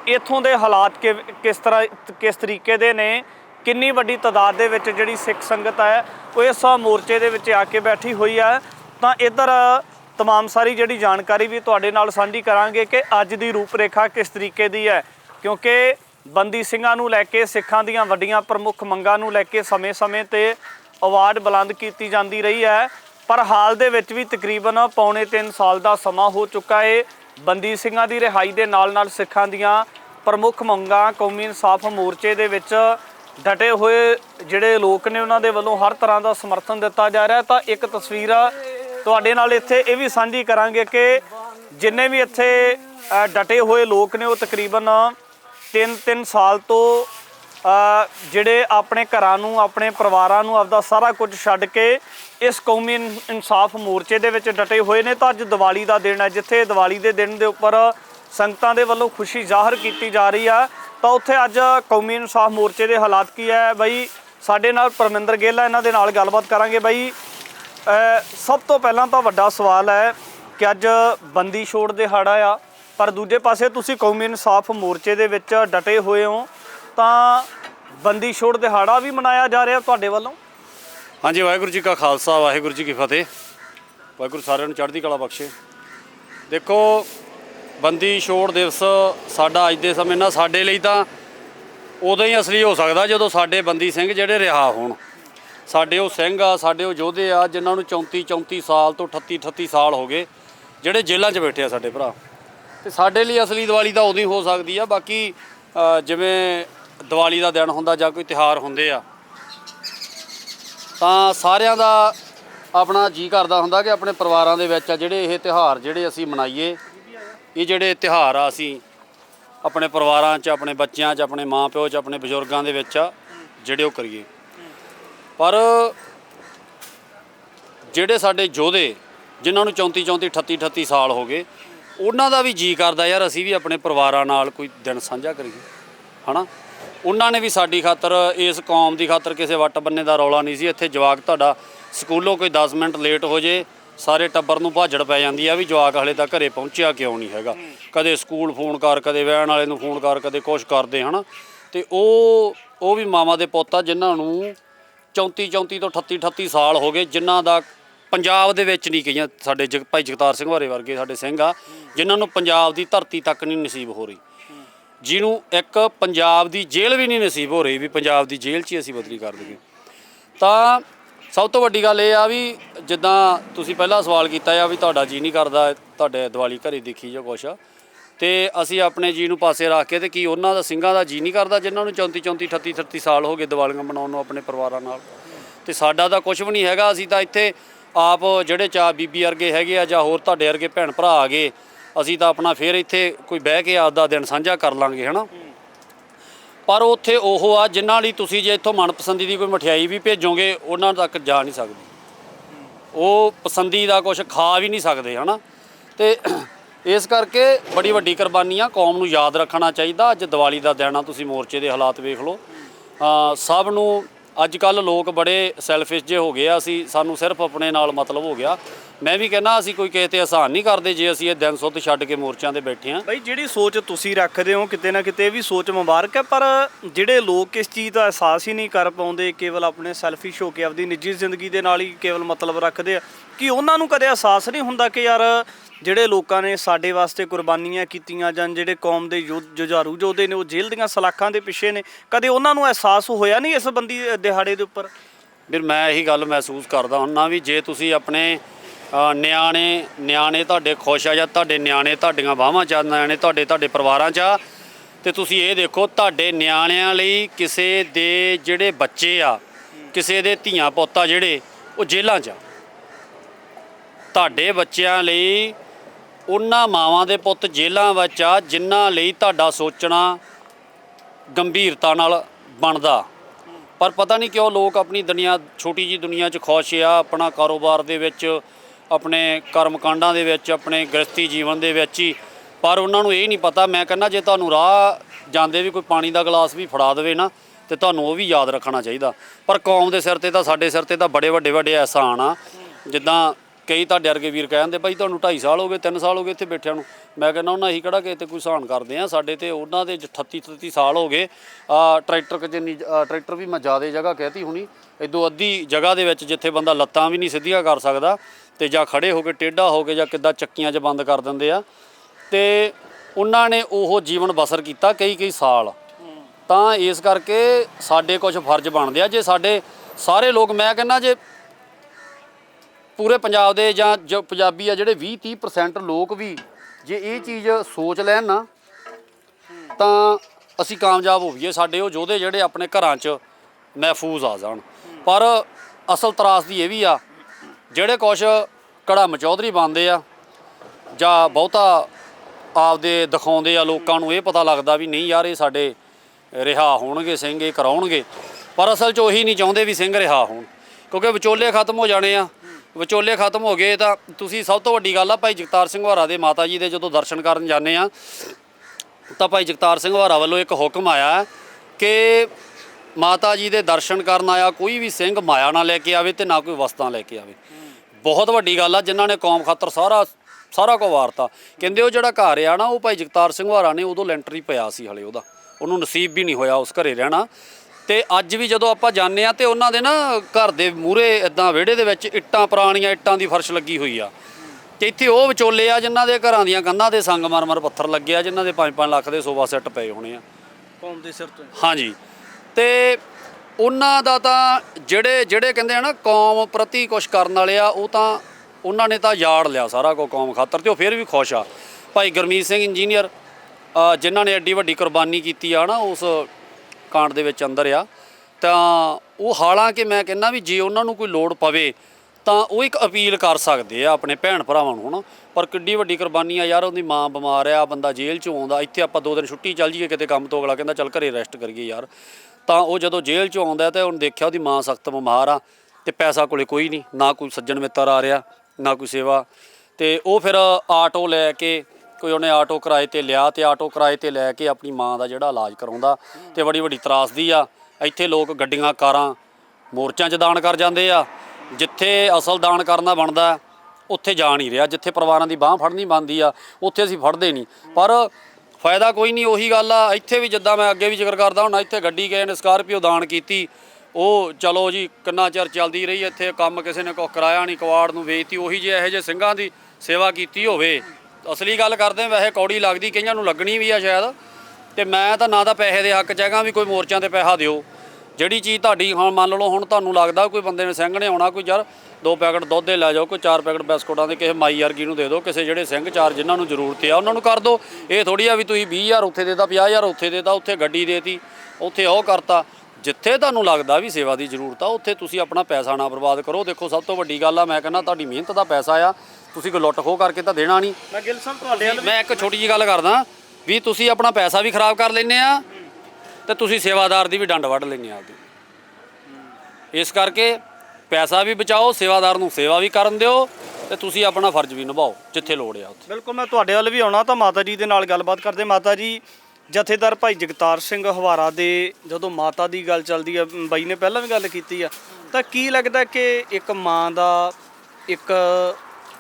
[SPEAKER 1] ਇੱਥੋਂ ਦੇ ਹਾਲਾਤ ਕਿ- ਕਿਸ ਤਰ੍ਹਾਂ, ਕਿਸ ਤਰੀਕੇ ਦੇ ਨੇ, ਕਿੰਨੀ ਵੱਡੀ ਤਾਦਾਦ ਦੇ ਵਿੱਚ ਜਿਹੜੀ ਸਿੱਖ ਸੰਗਤ ਹੈ, ਉਹ ਇਸ ਮੋਰਚੇ ਦੇ ਵਿੱਚ ਆ ਕੇ ਬੈਠੀ ਹੋਈ ਹੈ। ਤਾਂ ਇੱਧਰ ਤਮਾਮ ਸਾਰੀ ਜਿਹੜੀ ਜਾਣਕਾਰੀ ਵੀ ਤੁਹਾਡੇ ਨਾਲ ਸਾਂਝੀ ਕਰਾਂਗੇ ਕਿ ਅੱਜ ਦੀ ਰੂਪਰੇਖਾ ਕਿਸ ਤਰੀਕੇ ਦੀ ਹੈ, ਕਿਉਂਕਿ ਬੰਦੀ ਸਿੰਘਾਂ ਨੂੰ ਲੈ ਕੇ, ਸਿੱਖਾਂ ਦੀਆਂ ਵੱਡੀਆਂ ਪ੍ਰਮੁੱਖ ਮੰਗਾਂ ਨੂੰ ਲੈ ਕੇ ਸਮੇਂ-ਸਮੇਂ ਤੇ ਆਵਾਜ਼ ਬੁਲੰਦ ਕੀਤੀ ਜਾਂਦੀ ਰਹੀ ਹੈ। ਪਰ ਹਾਲ ਦੇ ਵਿੱਚ ਵੀ ਤਕਰੀਬਨ ਪੌਣੇ 3 ਸਾਲ ਦਾ ਸਮਾਂ ਹੋ ਚੁੱਕਾ ਹੈ ਬੰਦੀ ਸਿੰਘਾਂ ਦੀ ਰਿਹਾਈ ਦੇ ਨਾਲ-ਨਾਲ ਸਿੱਖਾਂ ਦੀਆਂ ਪ੍ਰਮੁੱਖ ਮੰਗਾਂ ਕੌਮੀ ਇਨਸਾਫ ਮੋਰਚੇ ਦੇ ਵਿੱਚ ਡਟੇ ਹੋਏ ਜਿਹੜੇ ਲੋਕ ਨੇ ਉਹਨਾਂ ਦੇ ਵੱਲੋਂ ਹਰ ਤਰ੍ਹਾਂ ਦਾ ਸਮਰਥਨ ਦਿੱਤਾ ਜਾ ਰਿਹਾ। ਤਾਂ ਇੱਕ ਤਸਵੀਰ ਤੁਹਾਡੇ ਨਾਲ ਇੱਥੇ ਇਹ ਵੀ ਸਾਂਝੀ ਕਰਾਂਗੇ ਕਿ ਜਿੰਨੇ ਵੀ ਇੱਥੇ ਡਟੇ ਹੋਏ ਲੋਕ ਨੇ ਉਹ ਤਕਰੀਬਨ 3-3 ਸਾਲ ਤੋਂ ਜਿਹੜੇ ਆਪਣੇ ਘਰਾਂ ਨੂੰ, ਆਪਣੇ ਪਰਿਵਾਰਾਂ ਨੂੰ, ਆਪਦਾ ਸਾਰਾ ਕੁਝ ਛੱਡ ਕੇ ਇਸ ਕੌਮੀ ਇਨ- ਇਨਸਾਫ ਮੋਰਚੇ ਦੇ ਵਿੱਚ ਡਟੇ ਹੋਏ ਨੇ ਤਾਂ ਅੱਜ ਦੀਵਾਲੀ ਦਾ ਦਿਨ ਹੈ, ਜਿੱਥੇ ਦੀਵਾਲੀ ਦੇ ਦਿਨ ਦੇ ਉੱਪਰ ਸੰਗਤਾਂ ਦੇ ਵੱਲੋਂ ਖੁਸ਼ੀ ਜ਼ਾਹਰ ਕੀਤੀ ਜਾ ਰਹੀ ਆ। ਤਾਂ ਉੱਥੇ ਅੱਜ ਕੌਮੀ ਇਨਸਾਫ ਮੋਰਚੇ ਦੇ ਹਾਲਾਤ ਕੀ ਹੈ? ਬਈ ਸਾਡੇ ਨਾਲ ਪਰਮਿੰਦਰ ਗਿੱਲ ਹੈ, ਇਹਨਾਂ ਦੇ ਨਾਲ ਗੱਲਬਾਤ ਕਰਾਂਗੇ ਬਈ। ਸਭ ਤੋਂ ਪਹਿਲਾਂ ਤਾਂ ਵੱਡਾ ਸਵਾਲ ਹੈ ਕਿ ਅੱਜ ਬੰਦੀ ਛੋੜ ਦਿਹਾੜਾ ਆ ਪਰ ਦੂਜੇ ਪਾਸੇ ਤੁਸੀਂ ਕੌਮੀ ਇਨਸਾਫ ਮੋਰਚੇ ਦੇ ਵਿੱਚ ਡਟੇ ਹੋਏ ਹੋ। ਤਾਂ ਬੰਦੀ ਛੋੜ ਦਿਹਾੜਾ ਵੀ ਮਨਾਇਆ ਜਾ ਰਿਹਾ ਤੁਹਾਡੇ ਵੱਲੋਂ?
[SPEAKER 2] ਹਾਂਜੀ, ਵਾਹਿਗੁਰੂ ਜੀ ਕਾ ਖਾਲਸਾ, ਵਾਹਿਗੁਰੂ ਜੀ ਕੀ ਫਤਿਹ। ਵਾਹਿਗੁਰੂ ਸਾਰਿਆਂ ਨੂੰ ਚੜ੍ਹਦੀ ਕਲਾ ਬਖਸ਼ੇ। ਦੇਖੋ, ਬੰਦੀ ਛੋੜ ਦਿਵਸ ਸਾਡਾ ਅੱਜ ਦੇ ਸਮੇਂ ਨਾਲ ਸਾਡੇ ਲਈ ਤਾਂ ਉਦੋਂ ਹੀ ਅਸਲੀ ਹੋ ਸਕਦਾ ਜਦੋਂ ਸਾਡੇ ਬੰਦੀ ਸਿੰਘ ਜਿਹੜੇ ਰਿਹਾ ਹੋਣ। ਸਾਡੇ ਉਹ ਸਿੰਘ ਆ, ਸਾਡੇ ਉਹ ਯੋਧੇ ਆ, ਜਿਨ੍ਹਾਂ ਨੂੰ 34 34 ਸਾਲ ਤੋਂ 38 38 ਸਾਲ ਹੋ ਗਏ, ਜਿਹੜੇ ਜੇਲ੍ਹਾਂ 'ਚ ਬੈਠੇ ਆ ਸਾਡੇ ਭਰਾ। ਤੇ ਸਾਡੇ ਲਈ ਅਸਲੀ ਦੀਵਾਲੀ ਤਾਂ ਉਦੋਂ ਹੀ ਹੋ ਸਕਦੀ ਆ। ਬਾਕੀ ਜਿਵੇਂ ਦੀਵਾਲੀ ਦਾ ਦਿਨ ਹੁੰਦਾ ਜਾਂ ਕੋਈ ਤਿਹਾਰ ਹੁੰਦੇ ਆ, ਤਾਂ ਸਾਰਿਆਂ ਦਾ ਆਪਣਾ ਜੀ ਕਰਦਾ ਹੁੰਦਾ ਕਿ ਆਪਣੇ ਪਰਿਵਾਰਾਂ ਦੇ ਵਿੱਚ ਆ ਜਿਹੜੇ ਇਹ ਤਿਹਾਰ ਜਿਹੜੇ ਅਸੀਂ ਮਨਾਈਏ, ਇਹ ਜਿਹੜੇ ਤਿਹਾਰ ਆ ਅਸੀਂ ਆਪਣੇ ਪਰਿਵਾਰਾਂ 'ਚ, ਆਪਣੇ ਬੱਚਿਆਂ 'ਚ, ਆਪਣੇ ਮਾਪਿਓ 'ਚ, ਆਪਣੇ ਬਜ਼ੁਰਗਾਂ ਦੇ ਵਿੱਚ ਆ, ਜਿਹੜੇ ਉਹ ਕਰੀਏ। ਪਰ ਜਿਹੜੇ ਸਾਡੇ ਯੋਧੇ, ਜਿਨ੍ਹਾਂ ਨੂੰ 34 34 38 38 ਸਾਲ ਹੋ ਗਏ, ਉਹਨਾਂ ਦਾ ਵੀ ਜੀ ਕਰਦਾ ਯਾਰ ਅਸੀਂ ਵੀ ਆਪਣੇ ਪਰਿਵਾਰਾਂ ਨਾਲ ਕੋਈ ਦਿਨ ਸਾਂਝਾ ਕਰੀਏ, ਹਨਾ? ਉਹਨਾਂ ਨੇ ਵੀ ਸਾਡੀ ਖਾਤਰ, ਇਸ ਕੌਮ ਦੀ ਖਾਤਰ ਕਿਸੇ ਵੱਟ ਬੰਨੇ ਦਾ ਰੌਲਾ ਨਹੀਂ ਸੀ। ਇੱਥੇ ਜਵਾਕ ਤੁਹਾਡਾ ਸਕੂਲੋਂ ਕੋਈ 10 ਮਿੰਟ ਲੇਟ ਹੋ ਜੇ, ਸਾਰੇ ਟੱਬਰ ਨੂੰ ਭਾਜੜ ਪੈ ਜਾਂਦੀ ਆ ਵੀ ਜਵਾਕ ਹਲੇ ਤੱਕ ਘਰੇ ਪਹੁੰਚਿਆ ਕਿਉਂ ਨਹੀਂ ਹੈਗਾ। ਕਦੇ ਸਕੂਲ ਫੋਨ ਕਰ, ਕਦੇ ਵੈਨ ਵਾਲੇ ਨੂੰ ਫੋਨ ਕਰ, ਕਦੇ ਕੁਛ ਕਰਦੇ ਹਨਾ। ਤੇ ਉਹ ਉਹ ਵੀ ਮਾਵਾਂ ਦੇ ਪੁੱਤ ਆ ਜਿਨ੍ਹਾਂ ਨੂੰ 34 34 ਤੋਂ 38 38 ਸਾਲ ਹੋ ਗਏ, ਜਿਨ੍ਹਾਂ ਦਾ ਪੰਜਾਬ ਦੇ ਵਿੱਚ ਨਹੀਂ ਕਈਆਂ, ਸਾਡੇ ਜਗ, ਭਾਈ ਜਗਤਾਰ ਸਿੰਘ ਵਾਰੇ ਵਰਗੇ ਸਾਡੇ ਸਿੰਘ ਆ, ਜਿਨ੍ਹਾਂ ਨੂੰ ਪੰਜਾਬ ਦੀ ਧਰਤੀ ਤੱਕ ਨਹੀਂ ਨਸੀਬ ਹੋ ਰਹੀ। ਜਿਹਨੂੰ ਇੱਕ ਪੰਜਾਬ ਦੀ ਜੇਲ੍ਹ ਵੀ ਨਹੀਂ ਨਸੀਬ ਹੋ ਰਹੀ ਵੀ ਪੰਜਾਬ ਦੀ ਜੇਲ੍ਹ 'ਚ ਹੀ ਅਸੀਂ ਬਦਲੀ ਕਰ ਦਈਏ। ਤਾਂ ਸਭ ਤੋਂ ਵੱਡੀ ਗੱਲ ਇਹ ਆ ਵੀ ਜਿੱਦਾਂ ਤੁਸੀਂ ਪਹਿਲਾਂ ਸਵਾਲ ਕੀਤਾ ਆ ਵੀ ਤੁਹਾਡਾ ਜੀ ਨਹੀਂ ਕਰਦਾ, ਤੁਹਾਡੇ ਦੀਵਾਲੀ ਘਰੇ ਦੇਖੀ ਜਾਂ ਕੁਛ। ਤੇ ਅਸੀਂ ਆਪਣੇ ਜੀ ਨੂੰ ਪਾਸੇ ਰੱਖ ਕੇ ਤੇ ਕੀ ਉਹਨਾਂ ਦਾ ਸਿੰਘਾਂ ਦਾ ਜੀ ਨਹੀਂ ਕਰਦਾ ਜਿਨ੍ਹਾਂ ਨੂੰ 34 34 38 38 ਸਾਲ ਹੋ ਗਏ ਦੀਵਾਲੀਆਂ ਮਨਾਉਣ ਨੂੰ ਆਪਣੇ ਪਰਿਵਾਰਾਂ ਨਾਲ। ਤੇ ਸਾਡਾ ਤਾਂ ਕੁਝ ਵੀ ਨਹੀਂ ਹੈਗਾ, ਅਸੀਂ ਤਾਂ ਇੱਥੇ ਆਪ ਜਿਹੜੇ ਚਾ ਬੀਬੀ ਵਰਗੇ ਹੈਗੇ ਆ ਜਾਂ ਹੋਰ ਤੁਹਾਡੇ ਵਰਗੇ ਭੈਣ ਭਰਾ ਆ ਗਏ ਅਸੀਂ ਤਾਂ ਆਪਣਾ ਫੇਰ ਇੱਥੇ ਕੋਈ ਬਹਿ ਕੇ ਆਪਦਾ ਦਿਨ ਸਾਂਝਾ ਕਰ ਲਾਂਗੇ, ਹਨਾ? ਪਰ ਉੱਥੇ ਉਹ ਆ, ਜਿਨ੍ਹਾਂ ਲਈ ਤੁਸੀਂ ਜੇ ਇੱਥੋਂ ਮਨਪਸੰਦੀ ਦੀ ਕੋਈ ਮਠਿਆਈ ਵੀ ਭੇਜੋਗੇ, ਉਹਨਾਂ ਤੱਕ ਜਾ ਨਹੀਂ ਸਕਦੀ। ਉਹ ਪਸੰਦੀ ਦਾ ਕੁਝ ਖਾ ਵੀ ਨਹੀਂ ਸਕਦੇ, ਹਨਾ? ਤੇ ਇਸ ਕਰਕੇ ਬੜੀ ਵੱਡੀ ਕੁਰਬਾਨੀ ਆ, ਕੌਮ ਨੂੰ ਯਾਦ ਰੱਖਣਾ ਚਾਹੀਦਾ। ਅੱਜ ਦੀਵਾਲੀ ਦਾ ਦਿਨ ਆ, ਤੁਸੀਂ ਮੋਰਚੇ ਦੇ ਹਾਲਾਤ ਵੇਖ ਲਓ। ਸਭ ਨੂੰ ਅੱਜ ਕੱਲ ਲੋਕ ਬੜੇ ਸੈਲਫਿਸ਼ ਜੇ ਹੋ ਗਏ ਆ, ਅਸੀਂ ਸਾਨੂੰ ਸਿਰਫ ਆਪਣੇ ਨਾਲ ਮਤਲਬ ਹੋ ਗਿਆ। ਮੈਂ ਵੀ ਕਹਿੰਦਾ, ਅਸੀਂ ਕੋਈ ਕਿਸੇ ਤੇ ਆਸਾਨ ਨਹੀਂ ਕਰਦੇ ਜੇ ਅਸੀਂ ਇਹ ਦਿਨ ਸੁੱਤ ਛੱਡ ਕੇ ਮੋਰਚਿਆਂ ਤੇ ਬੈਠੇ ਆ
[SPEAKER 1] ਬਈ, ਜਿਹੜੀ ਸੋਚ ਤੁਸੀਂ ਰੱਖਦੇ ਹੋ, ਕਿਤੇ ਨਾ ਕਿਤੇ ਇਹ ਵੀ ਸੋਚ ਮੁਬਾਰਕ ਹੈ, ਪਰ ਜਿਹੜੇ ਲੋਕ ਇਸ ਚੀਜ਼ ਦਾ ਅਹਿਸਾਸ ਹੀ ਨਹੀਂ ਕਰ ਪਾਉਂਦੇ, ਕੇਵਲ ਆਪਣੇ ਸੈਲਫਿਸ਼ ਹੋ ਕੇ ਆਪਣੀ ਨਿੱਜੀ ਜ਼ਿੰਦਗੀ ਦੇ ਨਾਲ ਹੀ ਕੇਵਲ ਮਤਲਬ ਰੱਖਦੇ ਆ ਕਿ ਉਹਨਾਂ ਨੂੰ ਕਦੇ ਅਹਿਸਾਸ ਨਹੀਂ ਹੁੰਦਾ ਕਿ ਯਾਰ ਜਿਹੜੇ ਲੋਕਾਂ ਨੇ ਸਾਡੇ ਵਾਸਤੇ ਕੁਰਬਾਨੀਆਂ ਕੀਤੀਆਂ ਜਾਂ ਜਿਹੜੇ ਕੌਮ ਦੇ ਯੁੱਧ ਜੁਝਾਰੂ ਯੋਧੇ ਨੇ, ਉਹ ਜੇਲ੍ਹ ਦੀਆਂ ਸਲਾਖਾਂ ਦੇ ਪਿੱਛੇ ਨੇ, ਕਦੇ ਉਹਨਾਂ ਨੂੰ ਅਹਿਸਾਸ ਹੋਇਆ ਨਹੀਂ ਇਸ ਬੰਦੀ ਦਿਹਾੜੇ ਦੇ ਉੱਪਰ?
[SPEAKER 2] ਵੀਰ, ਮੈਂ ਇਹੀ ਗੱਲ ਮਹਿਸੂਸ ਕਰਦਾ ਹੁੰਨਾ ਵੀ ਜੇ ਤੁਸੀਂ ਆਪਣੇ ਨਿਆਣੇ ਨਿਆਣੇ ਤੁਹਾਡੇ ਖੁਸ਼ ਆ ਜਾਂ ਤੁਹਾਡੇ ਨਿਆਣੇ ਤੁਹਾਡੀਆਂ ਬਾਹਾਂ ਚ ਆ, ਨਿਆਣੇ ਤੁਹਾਡੇ ਤੁਹਾਡੇ ਪਰਿਵਾਰਾਂ ਚ ਆ, ਤੇ ਤੁਸੀਂ ਇਹ ਦੇਖੋ ਤੁਹਾਡੇ ਨਿਆਣਿਆਂ ਲਈ ਕਿਸੇ ਦੇ ਜਿਹੜੇ ਬੱਚੇ ਆ, ਕਿਸੇ ਦੇ ਧੀਆਂ ਪੁੱਤ ਆ ਜਿਹੜੇ, ਉਹ ਜੇਲ੍ਹਾਂ 'ਚ ਆ। ਤੁਹਾਡੇ ਬੱਚਿਆਂ ਲਈ, ਉਹਨਾਂ ਮਾਵਾਂ ਦੇ ਪੁੱਤ ਜੇਲ੍ਹਾਂ ਵਿੱਚ ਆ, ਜਿਨ੍ਹਾਂ ਲਈ ਤੁਹਾਡਾ ਸੋਚਣਾ ਗੰਭੀਰਤਾ ਨਾਲ ਬਣਦਾ। ਪਰ ਪਤਾ ਨਹੀਂ ਕਿਉਂ ਲੋਕ ਆਪਣੀ ਦੁਨੀਆ, ਛੋਟੀ ਜੀ ਦੁਨੀਆ 'ਚ ਖੁਸ਼ ਆ, ਆਪਣਾ ਕਾਰੋਬਾਰ ਦੇ ਵਿੱਚ, ਆਪਣੇ ਕਰਮਕਾਂਡਾਂ ਦੇ ਵਿੱਚ, ਆਪਣੇ ਗ੍ਰਸਤੀ ਜੀਵਨ ਦੇ ਵਿੱਚ ਹੀ। ਪਰ ਉਹਨਾਂ ਨੂੰ ਇਹ ਨਹੀਂ ਪਤਾ, ਮੈਂ ਕਹਿੰਦਾ ਜੇ ਤੁਹਾਨੂੰ ਰਾਹ ਜਾਂਦੇ ਵੀ ਕੋਈ ਪਾਣੀ ਦਾ ਗਲਾਸ ਵੀ ਫੜਾ ਦੇਵੇ ਨਾ, ਤੇ ਤੁਹਾਨੂੰ ਉਹ ਵੀ ਯਾਦ ਰੱਖਣਾ ਚਾਹੀਦਾ। ਪਰ ਕੌਮ ਦੇ ਸਿਰ ਤੇ ਤਾਂ, ਸਾਡੇ ਸਿਰ ਤੇ ਤਾਂ ਬੜੇ ਵੱਡੇ ਵੱਡੇ ਅਹਿਸਾਨ ਆ। ਜਿੱਦਾਂ ਕਈ ਤੁਹਾਡੇ ਵਰਗੇ ਵੀਰ ਕਹਿੰਦੇ, ਭਾਈ ਤੁਹਾਨੂੰ 2.5 ਸਾਲ ਹੋ ਗਏ 3 ਸਾਲ ਹੋ ਗਏ ਇੱਥੇ ਬੈਠਿਆਂ ਨੂੰ। ਮੈਂ ਕਹਿੰਦਾ, ਉਹਨਾਂ ਅਸੀਂ ਕਿਹੜਾ ਕਿਸੇ ਤੇ ਕੋਈ ਸਹਾਨ ਕਰਦੇ ਆ ਸਾਡੇ ਤੇ ਉਹਨਾਂ ਦੇ 38 38 ਸਾਲ ਹੋ ਗਏ। ਆ ਟਰੈਕਟਰ ਕਿ ਜਿੰਨੀ ਟਰੈਕਟਰ ਵੀ ਮੈਂ ਜ਼ਿਆਦਾ ਜਗ੍ਹਾ ਕਹਿਤੀ ਹੁਣੀ। ਇਦੋਂ ਅੱਧੀ ਜਗ੍ਹਾ ਦੇ ਵਿੱਚ ਜਿੱਥੇ ਬੰਦਾ ਲੱਤਾਂ ਵੀ ਨਹੀਂ ਸਿੱਧੀਆਂ ਕਰ ਸਕਦਾ ਤੇ ਜਾਂ ਖੜੇ ਹੋ ਕੇ ਟੇਢਾ ਹੋ ਕੇ ਜਾਂ ਕਿੱਦਾਂ ਚੱਕੀਆਂ 'ਚ ਬੰਦ ਕਰ ਦਿੰਦੇ ਆ। ਤੇ ਉਹਨਾਂ ਨੇ ਉਹ ਜੀਵਨ ਬਸਰ ਕੀਤਾ ਕਈ ਕਈ ਸਾਲ। ਤਾਂ ਇਸ ਕਰਕੇ ਸਾਡੇ ਕੁਝ ਫਰਜ਼ ਬਣਦੇ ਆ। ਜੇ ਸਾਡੇ ਸਾਰੇ ਲੋਕ, ਮੈਂ ਕਹਿੰਦਾ ਜੇ ਪੂਰੇ ਪੰਜਾਬ ਦੇ ਜਾਂ ਜੋ ਪੰਜਾਬੀ ਆ ਜਿਹੜੇ 20 30% ਲੋਕ ਵੀ ਜੇ ਇਹ ਚੀਜ਼ ਸੋਚ ਲੈਣ ਨਾ, ਤਾਂ ਅਸੀਂ ਕਾਮਯਾਬ ਹੋਈਏ ਸਾਡੇ ਉਹ ਯੋਧੇ ਜਿਹੜੇ ਆਪਣੇ ਘਰਾਂ 'ਚ ਮਹਿਫੂਜ਼ ਆ ਜਾਣ। ਪਰ ਅਸਲ ਤਰਾਸਦੀ ਇਹ ਵੀ ਆ, ਜਿਹੜੇ ਕੁਛ ਕੜਾ ਮਚੌਧਰੀ ਬਣਦੇ ਆ ਜਾਂ ਬਹੁਤਾ ਆਪਦੇ ਦਿਖਾਉਂਦੇ ਆ ਲੋਕਾਂ ਨੂੰ ਇਹ ਪਤਾ ਲੱਗਦਾ ਵੀ ਨਹੀਂ ਯਾਰ ਇਹ ਸਾਡੇ ਰਿਹਾ ਹੋਣਗੇ, ਸਿੰਘ ਇਹ ਕਰਾਉਣਗੇ। ਪਰ ਅਸਲ 'ਚ ਉਹੀ ਨਹੀਂ ਚਾਹੁੰਦੇ ਵੀ ਸਿੰਘ ਰਿਹਾ ਹੋਣ, ਕਿਉਂਕਿ ਵਿਚੋਲੇ ਖਤਮ ਹੋ ਜਾਣੇ ਆ। ਵਿਚੋਲੇ ਖਤਮ ਹੋ ਗਏ ਤਾਂ ਤੁਸੀਂ ਸਭ ਤੋਂ ਵੱਡੀ ਗੱਲ ਆ ਭਾਈ ਜਗਤਾਰ ਸਿੰਘ ਹਵਾਰਾ ਦੇ ਮਾਤਾ ਜੀ ਦੇ ਜਦੋਂ ਦਰਸ਼ਨ ਕਰਨ ਜਾਂਦੇ ਆ, ਤਾਂ ਭਾਈ ਜਗਤਾਰ ਸਿੰਘ ਹਵਾਰਾ ਵੱਲੋਂ ਇੱਕ ਹੁਕਮ ਆਇਆ ਕਿ ਮਾਤਾ ਜੀ ਦੇ ਦਰਸ਼ਨ ਕਰਨ ਆਇਆ, ਕੋਈ ਵੀ ਸਿੰਘ ਮਾਇਆ ਨਾ ਲੈ ਕੇ ਆਵੇ ਤੇ ਨਾ ਕੋਈ ਵਸਤਾਂ ਲੈ ਕੇ ਆਵੇ। ਬਹੁਤ ਵੱਡੀ ਗੱਲ ਆ, ਜਿਨ੍ਹਾਂ ਨੇ ਕੌਮ ਖਾਤਰ ਸਾਰਾ ਸਾਰਾ ਕੁਝ ਵਾਰਤਾ। ਕਹਿੰਦੇ ਉਹ ਜਿਹੜਾ ਘਰ ਆ ਨਾ, ਉਹ ਭਾਈ ਜਗਤਾਰ ਸਿੰਘ ਹਵਾਰਾ ਨੇ ਉਦੋਂ ਲੈਂਟਰੀ ਪਿਆ ਸੀ ਹਲੇ ਉਹਦਾ। ਉਹਨੂੰ ਨਸੀਬ ਵੀ ਨਹੀਂ ਹੋਇਆ ਉਸ ਘਰੇ ਰਹਿਣਾ। ਤੇ ਅੱਜ ਵੀ ਜਦੋਂ ਆਪਾਂ ਜਾਂਦੇ ਆ ਤੇ ਉਹਨਾਂ ਦੇ ਨਾ ਘਰ ਦੇ ਮੂਹਰੇ ਇਦਾਂ ਵਿਹੜੇ ਦੇ ਵਿੱਚ ਇੱਟਾਂ ਪੁਰਾਣੀਆਂ ਇੱਟਾਂ ਦੀ ਫਰਸ਼ ਲੱਗੀ ਹੋਈ ਆ। ਤੇ ਇੱਥੇ ਉਹ ਵਿਚੋਲੇ ਆ ਜਿਨ੍ਹਾਂ ਦੇ ਘਰਾਂ ਦੀਆਂ ਕੰਧਾਂ ਤੇ ਸੰਗਮਰਮਰ ਪੱਥਰ ਲੱਗੇ ਆ ਜਿਨ੍ਹਾਂ ਦੇ 5-5 ਲੱਖ ਦੇ ਸੋਫਾ ਸੈੱਟ ਪਏ ਹੋਣੇ ਆ।
[SPEAKER 1] ਕੌਮ ਦੇ ਸਿਰ ਤੋਂ।
[SPEAKER 2] ਹਾਂਜੀ। ਤੇ ਉਹਨਾਂ ਦਾ ਤਾਂ ਜਿਹੜੇ ਜਿਹੜੇ ਕਹਿੰਦੇ ਆ ਨਾ ਕੌਮ ਪ੍ਰਤੀ ਕੁਛ ਕਰਨ ਵਾਲੇ ਆ ਉਹ ਤਾਂ ਉਹਨਾਂ ਨੇ ਤਾਂ ਯਾੜ ਲਿਆ ਸਾਰਾ ਕੋ ਕੌਮ ਖਾਤਰ ਤੇ ਉਹ ਫਿਰ ਵੀ ਖੁਸ਼ ਆ। ਭਾਈ ਗੁਰਮੀਤ ਸਿੰਘ ਇੰਜੀਨੀਅਰ ਜਿਨ੍ਹਾਂ ਨੇ ਐਡੀ ਵੱਡੀ ਕੁਰਬਾਨੀ ਕੀਤੀ ਆ ਨਾ ਉਸ ਕਾਂਡ ਦੇ ਵਿੱਚ ਅੰਦਰ ਆ, ਤਾਂ ਉਹ ਹਾਲਾਂਕਿ ਮੈਂ ਕਹਿੰਦਾ ਵੀ ਜੇ ਉਹਨਾਂ ਨੂੰ ਕੋਈ ਲੋੜ ਪਵੇ, ਤਾਂ ਉਹ ਇੱਕ ਅਪੀਲ ਕਰ ਸਕਦੇ ਆ ਆਪਣੇ ਭੈਣ ਭਰਾਵਾਂ ਨੂੰ ਹਨਾ। ਪਰ ਕਿੱਡੀ ਵੱਡੀ ਕੁਰਬਾਨੀ ਆ ਯਾਰ, ਉਹਦੀ ਮਾਂ ਬਿਮਾਰ ਆ, ਬੰਦਾ ਜੇਲ੍ਹ ਚੋਂ ਆਉਂਦਾ, ਇੱਥੇ ਆਪਾਂ ਦੋ ਦਿਨ ਛੁੱਟੀ ਚੱਲ ਜੀਏ ਕਿਤੇ ਕੰਮ ਤੋਂ, ਅਗਲਾ ਕਹਿੰਦਾ ਚੱਲ ਘਰੇ ਰੈਸਟ ਕਰੀਏ ਯਾਰ। ਤਾਂ ਉਹ ਜਦੋਂ ਜੇਲ੍ਹ ਚੋਂ ਆਉਂਦਾ ਤਾਂ ਉਹਨੇ ਦੇਖਿਆ ਉਹਦੀ ਮਾਂ ਸਖਤ ਬਿਮਾਰ ਆ, ਤੇ ਪੈਸਾ ਕੋਲੇ ਕੋਈ ਨਹੀਂ, ਨਾ ਕੋਈ ਸੱਜਣ ਮਿੱਤਰ ਆ ਰਿਹਾ, ਨਾ ਕੋਈ ਸੇਵਾ। ਤੇ ਉਹ ਫਿਰ ਆਟੋ ਲੈ ਕੇ ਕੋਈ ਉਹਨੇ ਆਟੋ ਕਿਰਾਏ ਤੇ ਲਿਆ ਤੇ ਆਟੋ ਕਿਰਾਏ ਤੇ ਲੈ ਕੇ ਆਪਣੀ ਮਾਂ ਦਾ ਜਿਹੜਾ ਇਲਾਜ ਕਰਾਉਂਦਾ ਤੇ ਬੜੀ ਵੱਡੀ ਤਰਾਸਦੀ ਆ। ਇੱਥੇ ਲੋਕ ਗੱਡੀਆਂ, ਕਾਰਾਂ ਮੋਰਚਾਂ 'ਚ ਦਾਨ ਕਰ ਜਾਂਦੇ ਆ। ਜਿੱਥੇ ਅਸਲ ਦਾਨ ਕਰਨਾ ਬਣਦਾ, ਉੱਥੇ ਜਾ ਨਹੀਂ ਰਿਹਾ। ਜਿੱਥੇ ਪਰਿਵਾਰਾਂ ਦੀ ਬਾਹ ਫੜਨੀ ਬਣਦੀ ਆ, ਉੱਥੇ ਅਸੀਂ ਫੜਦੇ ਨਹੀਂ। ਪਰ ਫਾਇਦਾ ਕੋਈ ਨਹੀਂ, ਉਹੀ ਗੱਲ ਆ। ਇੱਥੇ ਵੀ ਜਿੱਦਾਂ ਮੈਂ ਅੱਗੇ ਵੀ ਜ਼ਿਕਰ ਕਰਦਾ ਹੁਣ ਇੱਥੇ ਗੱਡੀ ਗਏ ਨੇ ਸਕਾਰਪੀਓ ਦਾਨ ਕੀਤੀ। ਉਹ ਚਲੋ ਜੀ, ਕਿੰਨਾ ਚਿਰ ਚੱਲਦੀ ਰਹੀ ਇੱਥੇ, ਕੰਮ ਕਿਸੇ ਨੇ ਕੁਛ ਕਰਾਇਆ ਨਹੀਂ, ਕਵਾੜ ਨੂੰ ਵੇਚਤੀ, ਉਹੀ ਜੇ ਇਹੋ ਜਿਹੇ ਸਿੰਘਾਂ ਦੀ ਸੇਵਾ ਕੀਤੀ ਹੋਵੇ। ਅਸਲੀ ਗੱਲ ਕਰਦੇ ਵੈਸੇ ਕੌੜੀ ਲੱਗਦੀ, ਕਈਆਂ ਨੂੰ ਲੱਗਣੀ ਵੀ ਆ ਸ਼ਾਇਦ। ਤੇ ਮੈਂ ਤਾਂ ਨਾ ਤਾਂ ਪੈਸੇ ਦੇ ਹੱਕ ਚ ਹੈਗਾ, ਵੀ ਕੋਈ ਮੋਰਚਿਆਂ ਤੇ ਪੈਸਾ ਦਿਓ। ਜਿਹੜੀ ਚੀਜ਼ ਤੁਹਾਡੀ, ਹੁਣ ਮੰਨ ਲਓ, ਹੁਣ ਤੁਹਾਨੂੰ ਲੱਗਦਾ ਕੋਈ ਬੰਦੇ ਨੇ ਸਿੰਘ ਨੇ ਆਉਣਾ, ਕੋਈ ਯਾਰ ਦੋ ਪੈਕਟ ਦੁੱਧ ਦੇ ਲੈ ਜਾਓ, ਕੋਈ ਚਾਰ ਪੈਕਟ ਬਿਸਕੁਟਾਂ ਦੇ, ਕਿਸੇ ਮਾਈ ਵਰਗੀ ਨੂੰ ਦੇ ਦਿਓ, ਕਿਸੇ ਜਿਹੜੇ ਸਿੰਘ ਚਾਰ ਜਿਨ੍ਹਾਂ ਨੂੰ ਜ਼ਰੂਰਤ ਆ, ਉਹਨਾਂ ਨੂੰ ਕਰ ਦਿਓ। ਇਹ ਥੋੜੀ ਆ ਵੀ ਤੁਸੀਂ 20000 ਉੱਥੇ ਦੇਤਾ 50000 ਉੱਥੇ ਦੇਤਾ, ਉੱਥੇ ਗੱਡੀ ਦੇਤੀ, ਉੱਥੇ ਉਹ ਕਰਤਾ। ਜਿੱਥੇ ਤੁਹਾਨੂੰ ਲੱਗਦਾ ਵੀ ਸੇਵਾ ਦੀ ਜ਼ਰੂਰਤ ਆ, ਉੱਥੇ ਤੁਸੀਂ ਆਪਣਾ ਪੈਸਾ ਨਾ ਬਰਬਾਦ ਕਰੋ। ਦੇਖੋ, ਸਭ ਤੋਂ ਵੱਡੀ ਗੱਲ ਆ, ਮੈਂ ਕਹਿੰਦਾ, ਤੁਹਾਡੀ ਮਿਹਨਤ ਦਾ ਪੈਸਾ ਆ। ਤੁਸੀਂ ਕੋਈ ਲੁੱਟ ਖੋਹ ਕਰਕੇ ਤਾਂ ਦੇਣਾ ਨਹੀਂ।
[SPEAKER 1] ਮੈਂ ਗਿੱਲ ਸਾਹਿਬ ਤੁਹਾਡੇ ਵੱਲ
[SPEAKER 2] ਮੈਂ ਇੱਕ ਛੋਟੀ ਜੀ ਗੱਲ ਕਰਦਾ ਵੀ ਤੁਸੀਂ ਆਪਣਾ ਪੈਸਾ ਵੀ ਖਰਾਬ ਕਰ ਲੈਂਦੇ ਆ ਤੇ ਤੁਸੀਂ ਸੇਵਾਦਾਰ ਦੀ ਵੀ ਡੰਡ ਵੱਢ ਲੈਂਦੇ ਆ ਆਪਦੀ। ਇਸ ਕਰਕੇ ਪੈਸਾ ਵੀ ਬਚਾਓ ਸੇਵਾਦਾਰ ਨੂੰ ਸੇਵਾ ਵੀ ਕਰਨ ਦਿਓ ਤੇ ਤੁਸੀਂ ਆਪਣਾ ਫਰਜ਼ ਵੀ ਨਿਭਾਓ ਜਿੱਥੇ ਲੋੜ ਆ ਉੱਥੇ।
[SPEAKER 1] ਬਿਲਕੁਲ ਮੈਂ ਤੁਹਾਡੇ ਵੱਲ ਵੀ ਆਉਣਾ ਤਾਂ ਮਾਤਾ ਜੀ ਦੇ ਨਾਲ ਗੱਲਬਾਤ ਕਰਦੇ ਮਾਤਾ ਜੀ ਜਥੇਦਾਰ ਭਾਈ ਜਗਤਾਰ ਸਿੰਘ ਹਵਾਰਾ ਦੇ ਜਦੋਂ ਮਾਤਾ ਦੀ ਗੱਲ ਚੱਲਦੀ ਆ ਬਾਈ ਨੇ ਪਹਿਲਾਂ ਵੀ ਗੱਲ ਕੀਤੀ ਆ ਤਾਂ ਕੀ ਲੱਗਦਾ ਕਿ ਇੱਕ ਮਾਂ ਦਾ ਇੱਕ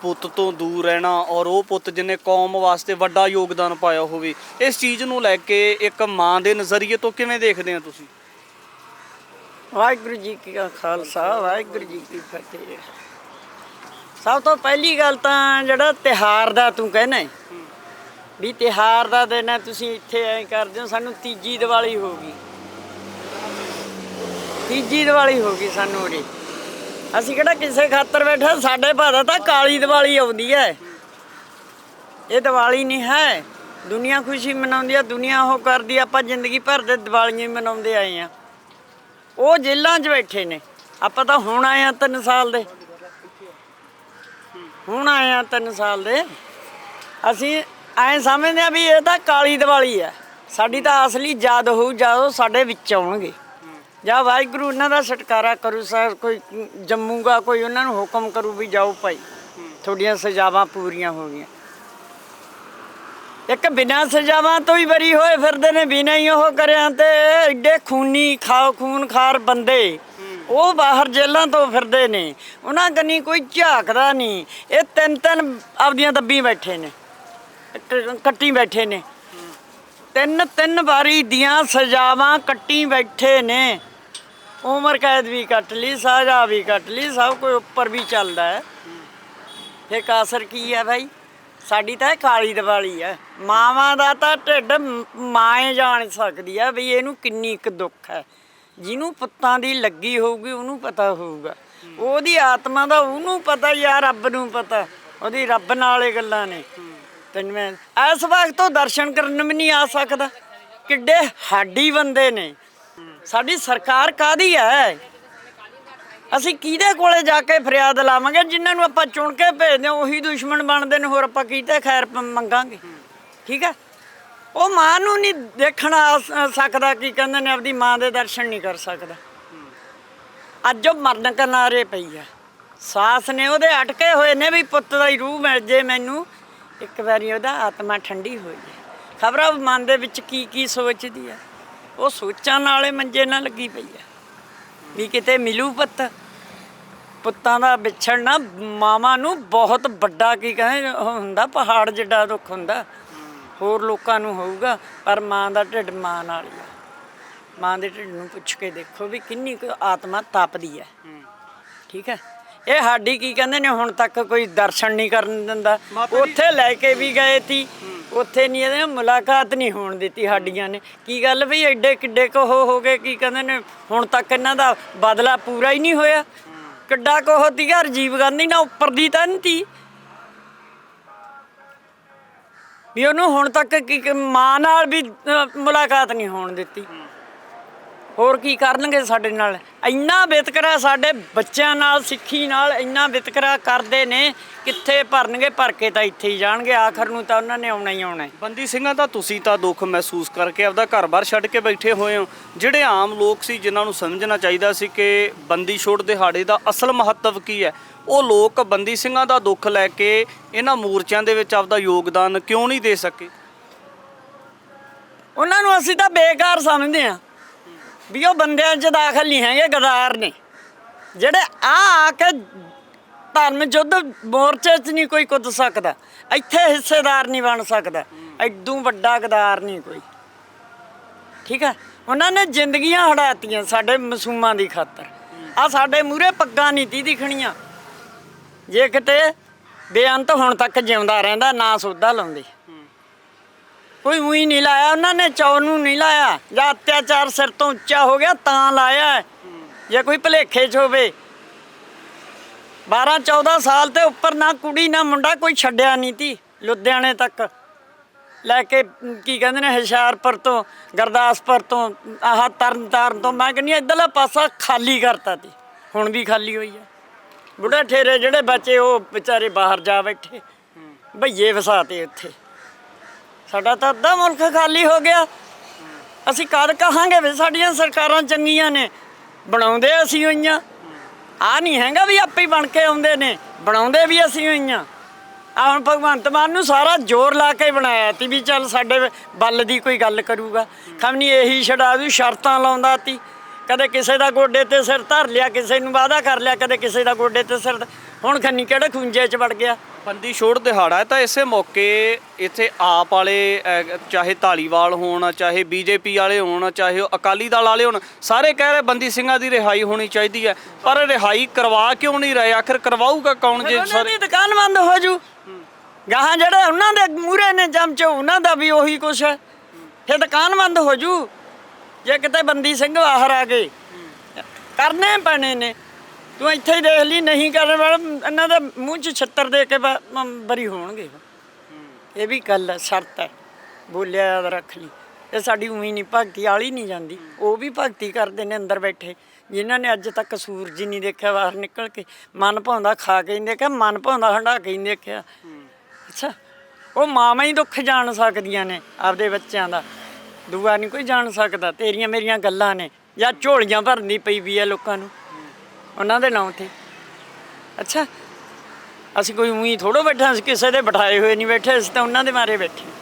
[SPEAKER 1] ਪੁੱਤ ਤੋਂ ਦੂਰ ਰਹਿਣਾ ਔਰ ਉਹ ਪੁੱਤ ਜਿਹਨੇ ਕੌਮ ਵਾਸਤੇ ਵੱਡਾ ਯੋਗਦਾਨ ਪਾਇਆ ਹੋਵੇ ਇਸ ਚੀਜ਼ ਨੂੰ ਲੈ ਕੇ ਇੱਕ ਮਾਂ ਦੇ ਨਜ਼ਰੀਏ ਤੋਂ ਕਿਵੇਂ ਦੇਖਦੇ ਆ ਤੁਸੀਂ?
[SPEAKER 3] ਵਾਹਿਗੁਰੂ ਜੀ ਕੀ ਖਾਲਸਾ ਵਾਹਿਗੁਰੂ ਜੀ ਕੀ ਫਤਿਹ। ਸਭ ਤੋਂ ਪਹਿਲੀ ਗੱਲ ਤਾਂ ਜਿਹੜਾ ਤਿਹਾਰ ਦਾ ਤੂੰ ਕਹਿਣਾ ਹੈ, ਵੀ ਤਿਹਾਰ ਦਾ ਦਿਨ ਹੈ ਤੁਸੀਂ ਇੱਥੇ ਐ ਕਰਦੇ ਹੋ ਸਾਨੂੰ ਤੀਜੀ ਦੀਵਾਲੀ ਹੋ ਗਈ। ਤੀਜੀ ਦੀਵਾਲੀ ਹੋ ਗਈ ਸਾਨੂੰ ਉਰੇ। ਅਸੀਂ ਕਿਹੜਾ ਕਿਸੇ ਖਾਤਰ ਬੈਠਾ ਸਾਡੇ ਭਾਦਾ ਤਾਂ ਕਾਲੀ ਦੀਵਾਲੀ ਆਉਂਦੀ ਹੈ। ਇਹ ਦੀਵਾਲੀ ਨਹੀਂ ਹੈ। ਦੁਨੀਆ ਖੁਸ਼ੀ ਮਨਾਉਂਦੀ ਆ ਦੁਨੀਆ ਉਹ ਕਰਦੀ ਆਪਾਂ ਜ਼ਿੰਦਗੀ ਭਰ ਦੇ ਦੀਵਾਲੀਆਂ ਹੀ ਮਨਾਉਂਦੇ ਆਏ ਆ ਉਹ ਜੇਲ੍ਹਾਂ 'ਚ ਬੈਠੇ ਨੇ। ਆਪਾਂ ਤਾਂ ਹੁਣ ਆਏ ਆ 3 ਸਾਲ ਦੇ। ਹੁਣ ਆਏ ਆ 3 ਸਾਲ ਦੇ। ਅਸੀਂ ਐਂ ਸਮਝਦੇ ਆ ਵੀ ਇਹ ਤਾਂ ਕਾਲੀ ਦੀਵਾਲੀ ਆ ਸਾਡੀ ਤਾਂ ਅਸਲੀ ਯਾਦ ਹੋਊ ਜਦੋਂ ਸਾਡੇ ਵਿੱਚ ਆਉਣਗੇ। ਜਾਂ ਵਾਹਿਗੁਰੂ ਉਹਨਾਂ ਦਾ ਛੁਟਕਾਰਾ ਕਰੂ ਸਰ, ਕੋਈ ਜੰਮੂਗਾ, ਕੋਈ ਉਹਨਾਂ ਨੂੰ ਹੁਕਮ ਕਰੂ ਵੀ ਜਾਓ ਭਾਈ। ਤੁਹਾਡੀਆਂ ਸਜ਼ਾਵਾਂ ਪੂਰੀਆਂ ਹੋ ਗਈਆਂ। ਇੱਕ ਬਿਨਾਂ ਸਜ਼ਾਵਾਂ ਤੋਂ ਹੀ ਬਰੀ ਹੋਏ ਫਿਰਦੇ ਨੇ, ਬਿਨਾਂ ਹੀ ਉਹ ਕਰਿਆ ਤੇ। ਐਡੇ ਖੂਨੀ ਖਾਓ ਖੂਨ ਬੰਦੇ। ਉਹ ਬਾਹਰ ਜੇਲਾਂ ਤੋਂ ਫਿਰਦੇ ਨੇ। ਉਹਨਾਂ ਕੰਨੀ ਕੋਈ ਝਾਕਦਾ ਨਹੀਂ। ਇਹ ਤਿੰਨ ਤਿੰਨ ਆਪਦੀਆਂ ਦੱਬੀ ਬੈਠੇ ਨੇ। ਕੱਟੀ ਬੈਠੇ ਨੇ। ਤਿੰਨ ਤਿੰਨ ਵਾਰੀ ਦੀਆਂ ਸਜ਼ਾਵਾਂ ਕੱਟੀ ਬੈਠੇ ਨੇ। ਉਮਰ ਕੈਦ ਵੀ ਕੱਟ ਲਈ, ਸਜ਼ਾ ਵੀ ਕੱਟ ਲਈ, ਸਭ ਕੁਝ ਉੱਪਰ ਵੀ ਚੱਲਦਾ ਹੈ। ਫੇ ਕਾਸਰ ਕੀ ਹੈ ਭਾਈ? ਸਾਡੀ ਤਾਂ ਇਹ ਕਾਲੀ ਦੀਵਾਲੀ ਹੈ। ਮਾਵਾਂ ਦਾ ਤਾਂ ਢਿੱਡ ਮਾਂ ਜਾਣ ਸਕਦੀ ਹੈ ਵੀ ਇਹਨੂੰ ਕਿੰਨੀ ਕੁ ਦੁੱਖ ਹੈ। ਜਿਹਨੂੰ ਪੁੱਤਾਂ ਦੀ ਲੱਗੀ ਹੋਊਗੀ, ਉਹਨੂੰ ਪਤਾ ਹੋਊਗਾ। ਉਹਦੀ ਆਤਮਾ ਦਾ ਉਹਨੂੰ ਪਤਾ ਯਾਰ ਰੱਬ ਨੂੰ ਪਤਾ? ਉਹਦੀ ਰੱਬ ਨਾਲ ਇਹ ਗੱਲਾਂ ਨੇ। ਤੈਨੂੰ ਮੈਂ, ਇਸ ਵਕਤ ਤੋਂ ਦਰਸ਼ਨ ਕਰਨ ਵੀ ਨਹੀਂ ਆ ਸਕਦਾ। ਕਿੱਡੇ ਹਾਡੀ ਬੰਦੇ ਨੇ। ਸਾਡੀ ਸਰਕਾਰ ਕਾਦੀ ਹੈ? ਅਸੀਂ ਕਿਹਦੇ ਕੋਲੇ ਜਾ ਕੇ ਫਰਿਆਦ ਲਾਵਾਂਗੇ? ਜਿਨ੍ਹਾਂ ਨੂੰ ਆਪਾਂ ਚੁਣ ਕੇ ਭੇਜਦੇ ਹਾਂ, ਉਹੀ ਦੁਸ਼ਮਣ ਬਣਦੇ ਨੇ, ਹੋਰ ਆਪਾਂ ਕਿਹਤੇ ਖੈਰ ਮੰਗਾਂਗੇ? ਠੀਕ ਹੈ? ਉਹ ਮਾਂ ਨੂੰ ਨਹੀਂ ਦੇਖਣਾ ਸਕਦਾ ਕੀ ਕਹਿੰਦੇ ਨੇ ਆਪਦੀ ਮਾਂ ਦੇ ਦਰਸ਼ਨ ਨਹੀਂ ਕਰ ਸਕਦਾ। ਅੱਜ ਉਹ ਮਰਨ ਕਿਨਾਰੇ ਪਈ ਆ ਸਾਸ ਨੇ ਉਹਦੇ ਅਟਕੇ ਹੋਏ ਨੇ ਵੀ ਪੁੱਤ ਦਾ ਹੀ ਰੂਹ ਮਿਲ ਜੇ ਮੈਨੂੰ। ਇੱਕ ਵਾਰੀ ਉਹਦਾ ਆਤਮਾ ਠੰਡੀ ਹੋ। ਜਾਏ ਉਹ ਮਨ ਦੇ ਵਿੱਚ ਕੀ ਕੀ ਸੋਚਦੀ ਆ ਉਹ ਸੋਚਾਂ ਨਾਲੇ ਮੰਜੇ ਨਾਲ ਲੱਗੀ ਪਈ ਆ। ਵੀ ਕਿਤੇ ਮਿਲੂ ਪੁੱਤ। ਪੁੱਤਾਂ ਦਾ ਵਿਛੜਨਾ ਮਾਵਾਂ ਨੂੰ ਬਹੁਤ ਵੱਡਾ ਕੀ ਕਹਿੰਦੇ ਉਹ ਹੁੰਦਾ ਪਹਾੜ ਜਿੱਡਾ ਦੁੱਖ ਹੁੰਦਾ। ਹੋਰ ਲੋਕਾਂ ਨੂੰ ਹੋਊਗਾ ਪਰ ਮਾਂ ਦਾ ਢਿੱਡ ਮਾਂ ਨਾਲ ਹੀ ਆ। ਮਾਂ ਦੇ ਢਿੱਡ ਨੂੰ ਪੁੱਛ ਕੇ ਦੇਖੋ ਵੀ ਕਿੰਨੀ ਕੁ ਆਤਮਾ ਤਪਦੀ ਹੈ। ਠੀਕ ਹੈ ਇਹ ਸਾਡੀ ਕੀ ਕਹਿੰਦੇ ਨੇ ਹੁਣ ਤੱਕ ਕੋਈ ਦਰਸ਼ਨ ਨਹੀਂ ਕਰਨ ਦਿੰਦਾ। ਉੱਥੇ ਲੈ ਕੇ ਵੀ ਗਏ ਤੀ ਉੱਥੇ ਨਹੀਂ ਇਹਦੇ ਨਾਲ ਮੁਲਾਕਾਤ ਨਹੀਂ ਹੋਣ ਦਿੱਤੀ ਸਾਡੀਆਂ ਨੇ। ਕੀ ਗੱਲ ਵੀ ਐਡੇ ਕਿੱਡੇ ਕੋ ਹੋ ਹੋ ਗਏ ਕੀ ਕਹਿੰਦੇ ਨੇ ਹੁਣ ਤੱਕ ਇਹਨਾਂ ਦਾ ਬਦਲਾ ਪੂਰਾ ਹੀ ਨਹੀਂ ਹੋਇਆ। ਕਿੱਡਾ ਕੋ ਹੋਤੀ ਘਰ ਜੀਵ ਗਾਂਧੀ ਨਾ ਉੱਪਰ ਦੀ ਤਾਂ ਨਹੀਂ ਤੀ ਵੀ ਉਹਨੂੰ ਹੁਣ ਤੱਕ ਕੀ ਮਾਂ ਨਾਲ ਵੀ ਮੁਲਾਕਾਤ ਨਹੀਂ ਹੋਣ ਦਿੱਤੀ। ਹੋਰ ਕੀ ਕਰਨਗੇ ਸਾਡੇ ਨਾਲ? ਇੰਨਾ ਵਿਤਕਰਾ ਸਾਡੇ ਬੱਚਿਆਂ ਨਾਲ ਸਿੱਖੀ ਨਾਲ ਇੰਨਾ ਵਿਤਕਰਾ ਕਰਦੇ ਨੇ ਕਿੱਥੇ ਭਰਨਗੇ? ਭਰ ਕੇ ਤਾਂ ਇੱਥੇ ਹੀ ਜਾਣਗੇ। ਆਖਰ ਨੂੰ ਤਾਂ ਉਹਨਾਂ ਨੇ ਆਉਣਾ ਹੀ ਆਉਣਾ।
[SPEAKER 1] ਬੰਦੀ ਸਿੰਘਾਂ ਦਾ ਤੁਸੀਂ ਤਾਂ ਦੁੱਖ ਮਹਿਸੂਸ ਕਰਕੇ ਆਪਦਾ ਘਰ-ਬਾਰ ਛੱਡ ਕੇ ਬੈਠੇ ਹੋਏ ਹੋ। ਜਿਹੜੇ ਆਮ ਲੋਕ ਸੀ ਜਿਨ੍ਹਾਂ ਨੂੰ ਸਮਝਣਾ ਚਾਹੀਦਾ ਸੀ ਕਿ ਬੰਦੀ ਛੋੜ ਦਿਹਾੜੇ ਦਾ ਅਸਲ ਮਹੱਤਵ ਕੀ ਹੈ ਉਹ ਲੋਕ ਬੰਦੀ ਸਿੰਘਾਂ ਦਾ ਦੁੱਖ ਲੈ ਕੇ ਇਹਨਾਂ ਮੋਰਚਿਆਂ ਦੇ ਵਿੱਚ ਆਪਦਾ ਯੋਗਦਾਨ ਕਿਉਂ ਨਹੀਂ ਦੇ ਸਕੇ?
[SPEAKER 3] ਉਹਨਾਂ ਨੂੰ ਅਸੀਂ ਤਾਂ ਬੇਕਾਰ ਸਮਝਦੇ ਆ ਵੀ ਉਹ ਬੰਦਿਆਂ 'ਚ ਦਾਖਲ ਨਹੀਂ ਹੈਗੇ, ਗਦਾਰ ਨੇ। ਜਿਹੜੇ ਆ ਆ ਕੇ ਧਰਮ ਯੁੱਧ ਮੋਰਚੇ 'ਚ ਨਹੀਂ ਕੋਈ ਕੁੱਦ ਸਕਦਾ। ਇੱਥੇ ਹਿੱਸੇਦਾਰ ਨਹੀਂ ਬਣ ਸਕਦਾ। ਐਡੂ ਵੱਡਾ ਗਦਾਰ ਨਹੀਂ ਕੋਈ। ਠੀਕ ਹੈ ਉਹਨਾਂ ਨੇ ਜ਼ਿੰਦਗੀਆਂ ਹੜਾਤੀਆਂ ਸਾਡੇ ਮਸੂਮਾਂ ਦੀ ਖਾਤਰ। ਆ ਸਾਡੇ ਮੂਰੇ ਪੱਗਾਂ ਨਹੀਂ ਤੀ ਦਿਖਣੀਆਂ। ਜੇ ਕਿਤੇ ਬੇਅੰਤ ਹੁਣ ਤੱਕ ਜਿਉਂਦਾ ਰਹਿੰਦਾ, ਨਾ ਸੌਦਾ ਲਾਉਂਦੇ। ਕੋਈ ਉਹੀ ਨਹੀਂ ਲਾਇਆ ਉਹਨਾਂ ਨੇ ਚੌ ਨੂੰ ਨਹੀਂ ਲਾਇਆ। ਜਾਂ ਅਤਿਆਚਾਰ ਸਿਰ ਤੋਂ ਉੱਚਾ ਹੋ ਗਿਆ ਤਾਂ ਲਾਇਆ ਹੈ। ਜੇ ਕੋਈ ਭਲੇਖੇ 'ਚ ਹੋਵੇ। 12 14 ਸਾਲ ਤੇ ਉੱਪਰ ਨਾ ਕੁੜੀ ਨਾ ਮੁੰਡਾ ਕੋਈ ਛੱਡਿਆ ਨਹੀਂ ਤੀ ਲੁਧਿਆਣੇ ਤੱਕ। ਲੈ ਕੇ ਅਮ, ਕੀ ਕਹਿੰਦੇ ਨੇ ਹੁਸ਼ਿਆਰਪੁਰ ਤੋਂ ਗੁਰਦਾਸਪੁਰ ਤੋਂ ਆਹ ਤਰਨ ਤਾਰਨ ਤੋਂ ਮੈਂ ਕਹਿੰਦੀ ਹਾਂ ਇੱਧਰਲਾ ਪਾਸਾ ਖਾਲੀ ਕਰਤਾ ਤੀ। ਹੁਣ ਵੀ ਖਾਲੀ ਹੋਈ ਆ। ਬੁੱਢਾ ਠੇਰੇ ਜਿਹੜੇ ਬੱਚੇ ਉਹ ਵਿਚਾਰੇ ਬਾਹਰ ਜਾ ਬੈਠੇ। ਭਈਏ ਵਸਾਤੇ ਉੱਥੇ। ਸਾਡਾ ਤਾਂ ਅੱਧਾ ਮੁਲਕ ਖਾਲੀ ਹੋ ਗਿਆ। ਅਸੀਂ ਕਦ ਕਹਾਂਗੇ ਵੀ ਸਾਡੀਆਂ ਸਰਕਾਰਾਂ ਚੰਗੀਆਂ ਨੇ, ਬਣਾਉਂਦੇ ਅਸੀਂ ਹੋਈਆਂ ਆ ਨਹੀਂ ਹੈਗਾ ਵੀ ਆਪੇ ਹੀ ਬਣ ਕੇ ਆਉਂਦੇ ਨੇ, ਬਣਾਉਂਦੇ ਵੀ ਅਸੀਂ ਹੋਈਆਂ ਆ ਹੁਣ ਭਗਵੰਤ ਮਾਨ ਨੂੰ ਸਾਰਾ ਜ਼ੋਰ ਲਾ ਕੇ ਬਣਾਇਆ ਤੀ ਵੀ ਚੱਲ ਸਾਡੇ ਬੱਲ ਦੀ ਕੋਈ ਗੱਲ ਕਰੂਗਾ। ਖਮਨੀ ਇਹੀ ਛਡਾ ਦੂ ਸ਼ਰਤਾਂ ਲਾਉਂਦਾ ਤੀ। ਕਦੇ ਕਿਸੇ ਦਾ ਗੋਡੇ ਤੇ ਸਿਰ ਧਰ ਲਿਆ, ਕਿਸੇ ਨੂੰ ਵਾਅਦਾ ਕਰ ਲਿਆ, ਕਦੇ ਕਿਸੇ ਦਾ ਗੋਡੇ ਤੇ ਸਿਰ ਹੁਣ ਖੰਨੀ ਕਿਹੜੇ ਖੁੰਝੇ 'ਚ ਵੜ ਗਿਆ?
[SPEAKER 1] ਬੰਦੀ ਛੋੜ ਦਿਹਾੜਾ ਹੈ ਤਾਂ ਇਸੇ ਮੌਕੇ ਇੱਥੇ ਆਪ ਵਾਲੇ ਅਹ, ਚਾਹੇ ਢਾਲੀਵਾਲ ਹੋਣ ਚਾਹੇ ਬੀਜੇਪੀ ਵਾਲੇ ਹੋਣ ਚਾਹੇ ਉਹ ਅਕਾਲੀ ਦਲ ਵਾਲੇ ਹੋਣ ਸਾਰੇ ਕਹਿ ਰਹੇ ਬੰਦੀ ਸਿੰਘਾਂ ਦੀ ਰਿਹਾਈ ਹੋਣੀ ਚਾਹੀਦੀ ਹੈ। ਪਰ ਰਿਹਾਈ ਕਰਵਾ ਕਿਉਂ ਨਹੀਂ ਰਹੇ? ਆਖਰ ਕਰਵਾਊਗਾ ਕੌਣ ਜੇ
[SPEAKER 3] ਉਹਨਾਂ
[SPEAKER 1] ਸਾਰੇ
[SPEAKER 3] ਦੀ ਦੁਕਾਨ ਬੰਦ ਹੋ ਜੂ। ਗਾਹਾਂ ਜਿਹੜੇ ਉਹਨਾਂ ਦੇ ਮੂਰੇ ਨੇ ਜੰਮ ਚ ਉਹਨਾਂ ਦਾ ਵੀ ਉਹੀ ਕੁਛ ਹੈ। ਫਿਰ ਦੁਕਾਨ ਬੰਦ ਹੋ ਜੂ। ਜੇ ਕਿਤੇ ਬੰਦੀ ਸਿੰਘ ਬਾਹਰ ਆ ਗਏ ਕਰਨੇ ਪੈਣੇ ਨੇ। ਤੂੰ ਇੱਥੇ ਹੀ ਦੇਖ ਲਈ ਨਹੀਂ ਕਰਨ ਵਾਲਾ ਇਹਨਾਂ ਦੇ ਮੂੰਹ 'ਚ ਛੱਤਰ ਦੇ ਕੇ ਬ- ਮ- ਬਰੀ ਹੋਣਗੇ। ਇਹ ਵੀ ਗੱਲ ਹੈ ਸ਼ਰਤ ਹੈ ਬੋਲਿਆ ਯਾਦ ਰੱਖ ਲਈ। ਇਹ ਸਾਡੀ ਉਹੀ ਨਹੀਂ ਭਗਤੀ ਵਾਲੀ ਨਹੀਂ ਜਾਂਦੀ। ਉਹ ਵੀ ਭਗਤੀ ਕਰਦੇ ਨੇ ਅੰਦਰ ਬੈਠੇ। ਜਿਨ੍ਹਾਂ ਨੇ ਅੱਜ ਤੱਕ ਸੂਰਜ ਹੀ ਨਹੀਂ ਦੇਖਿਆ ਬਾਹਰ ਨਿਕਲ ਕੇ ਮਨ ਭਾਉਂਦਾ ਖਾ ਕੇ ਨਹੀਂ ਦੇਖਿਆ ਮਨ ਭਾਉਂਦਾ ਹੰਡਾ ਕੇ ਨਹੀਂ ਦੇਖਿਆ। ਅੱਛਾ ਉਹ ਮਾਵਾਂ ਹੀ ਦੁੱਖ ਜਾਣ ਸਕਦੀਆਂ ਨੇ ਆਪਦੇ ਬੱਚਿਆਂ ਦਾ। ਦੂਆ ਨਹੀਂ ਕੋਈ ਜਾਣ ਸਕਦਾ ਤੇਰੀਆਂ ਮੇਰੀਆਂ ਗੱਲਾਂ ਨੇ ਜਾਂ ਝੋਲੀਆਂ ਭਰਨੀ ਪਈ ਵੀ ਆ ਲੋਕਾਂ ਨੂੰ। ਉਹਨਾਂ ਦੇ ਨਾਂ ਤੇ। ਅੱਛਾ ਅਸੀਂ ਕੋਈ ਉਹੀ ਥੋੜੋ ਬੈਠਾ ਅਸੀਂ ਕਿਸੇ ਦੇ ਬਿਠਾਏ ਹੋਏ ਨਹੀਂ ਬੈਠੇ ਅਸੀਂ ਤਾਂ ਉਹਨਾਂ ਦੇ ਮਾਰੇ ਬੈਠੇ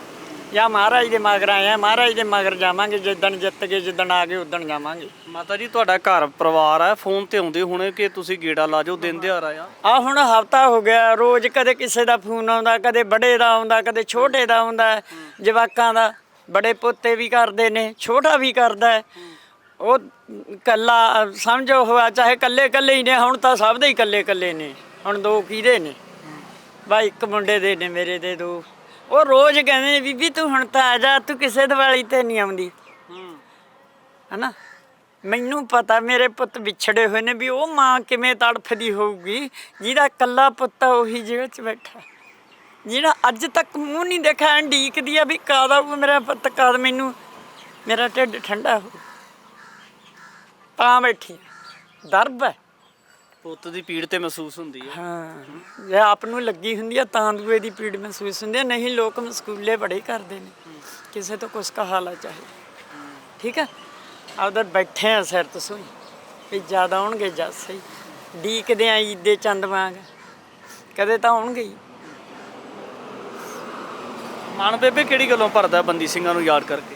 [SPEAKER 3] ਜਾਂ ਮਹਾਰਾਜ ਦੇ ਮਗਰ ਆਏ ਆ ਮਹਾਰਾਜ ਦੇ ਮਗਰ ਜਾਵਾਂਗੇ ਜਿੱਦਣ ਜਿੱਤ ਗਏ ਜਿੱਦਣ ਆ ਗਏ ਉਦਣ ਜਾਵਾਂਗੇ।
[SPEAKER 1] ਮਾਤਾ ਜੀ ਤੁਹਾਡਾ ਘਰ ਪਰਿਵਾਰ ਹੈ ਫੋਨ ਤੇ ਆਉਂਦੇ ਹੋਣੇ ਕਿ ਤੁਸੀਂ ਗੇੜਾ ਲਾ ਜਾਓ ਦਿਨ ਦਿਹਾੜਾ ਆ?
[SPEAKER 3] ਆ ਹੁਣ ਹਫਤਾ ਹੋ ਗਿਆ ਰੋਜ਼ ਕਦੇ ਕਿਸੇ ਦਾ ਫੋਨ ਆਉਂਦਾ ਕਦੇ ਬੜੇ ਦਾ ਆਉਂਦਾ ਕਦੇ ਛੋਟੇ ਦਾ ਆਉਂਦਾ ਜਵਾਕਾਂ ਦਾ। ਬੜੇ ਪੋਤੇ ਵੀ ਕਰਦੇ ਨੇ ਛੋਟਾ ਵੀ ਕਰਦਾ। ਉਹ ਕੱਲਾ, ਸਮਝੋ ਹੋਇਆ ਚਾਹੇ ਕੱਲੇ ਕੱਲੇ ਹੀ ਨੇ, ਹੁਣ ਤਾਂ ਸਭ ਦੇ ਹੀ ਕੱਲੇ ਕੱਲੇ ਨੇ। ਹੁਣ ਦੋ ਕਿਹਦੇ ਨੇ। ਬਾਈ ਇੱਕ ਮੁੰਡੇ ਦੇ ਨੇ, ਮੇਰੇ ਦੇ ਦੋ। ਉਹ ਰੋਜ਼ ਕਹਿੰਦੇ ਨੇ, ਬੀਬੀ ਤੂੰ ਹੁਣ ਤਾਂ ਆ ਜਾ, ਤੂੰ ਕਿਸੇ ਦਿਵਾਲੀ ਤੇ ਨਹੀਂ ਆਉਂਦੀ। ਹਨਾ? ਮੈਨੂੰ ਪਤਾ, ਮੇਰੇ ਪੁੱਤ ਵਿਛੜੇ ਹੋਏ ਨੇ ਵੀ ਉਹ ਮਾਂ ਕਿਵੇਂ ਤੜਫਦੀ ਹੋਊਗੀ। ਜਿਹਦਾ ਕੱਲਾ ਪੁੱਤ ਉਹੀ ਜੇਲ੍ਹ 'ਚ ਬੈਠਾ। ਜਿਹੜਾ ਅੱਜ ਤੱਕ ਮੂੰਹ ਨਹੀਂ ਦੇਖਿਆ ਢੀਕਦੀ ਆ ਵੀ ਕਦ ਆਊਗਾ ਮੇਰਾ ਪੁੱਤ ਕਦ ਮੈਨੂੰ, ਮੇਰਾ ਢਿੱਡ ਠੰਡਾ ਹੋ ਤਾਂ ਬੈਠੀ ਆ। ਦਰਬ ਹੈ।
[SPEAKER 1] ਪੁੱਤ ਦੀ ਪੀੜ ਤੇ ਮਹਿਸੂਸ ਹੁੰਦੀ ਹੈ।
[SPEAKER 3] ਹਾਂ। ਜੇ ਆਪ ਨੂੰ ਲੱਗੀ ਹੁੰਦੀ ਆ ਤਾਂ ਦੂਏ ਦੀ ਪੀੜ ਮਹਿਸੂਸ ਹੁੰਦੀ ਆ। ਨਹੀਂ ਲੋਕ ਮਸਕੂਲੇ ਬੜੇ ਕਰਦੇ ਨੇ। ਕਿਸੇ ਤੋਂ ਕੁਛ ਕਹਾ ਲਾ ਚਾਹੇ। ਠੀਕ ਹੈ? ਉਧਰ ਬੈਠੇ ਆ ਸਿਰ ਤਸੋਂ ਵੀ ਜ਼ਿਆਦਾ ਆਉਣਗੇ ਜੱਜ ਸਹੀ। ਡੀਕਦੇ ਆ ਈਦ ਦੇ ਚੰਦ ਵਾਂਗ। ਕਦੇ ਤਾਂ ਆਉਣਗੇ ਹੀ।
[SPEAKER 1] ਮਨ ਬੇਬੇ ਕਿਹੜੀ ਗੱਲੋਂ ਭਰਦਾ ਬੰਦੀ ਸਿੰਘਾਂ ਨੂੰ ਯਾਦ ਕਰਕੇ?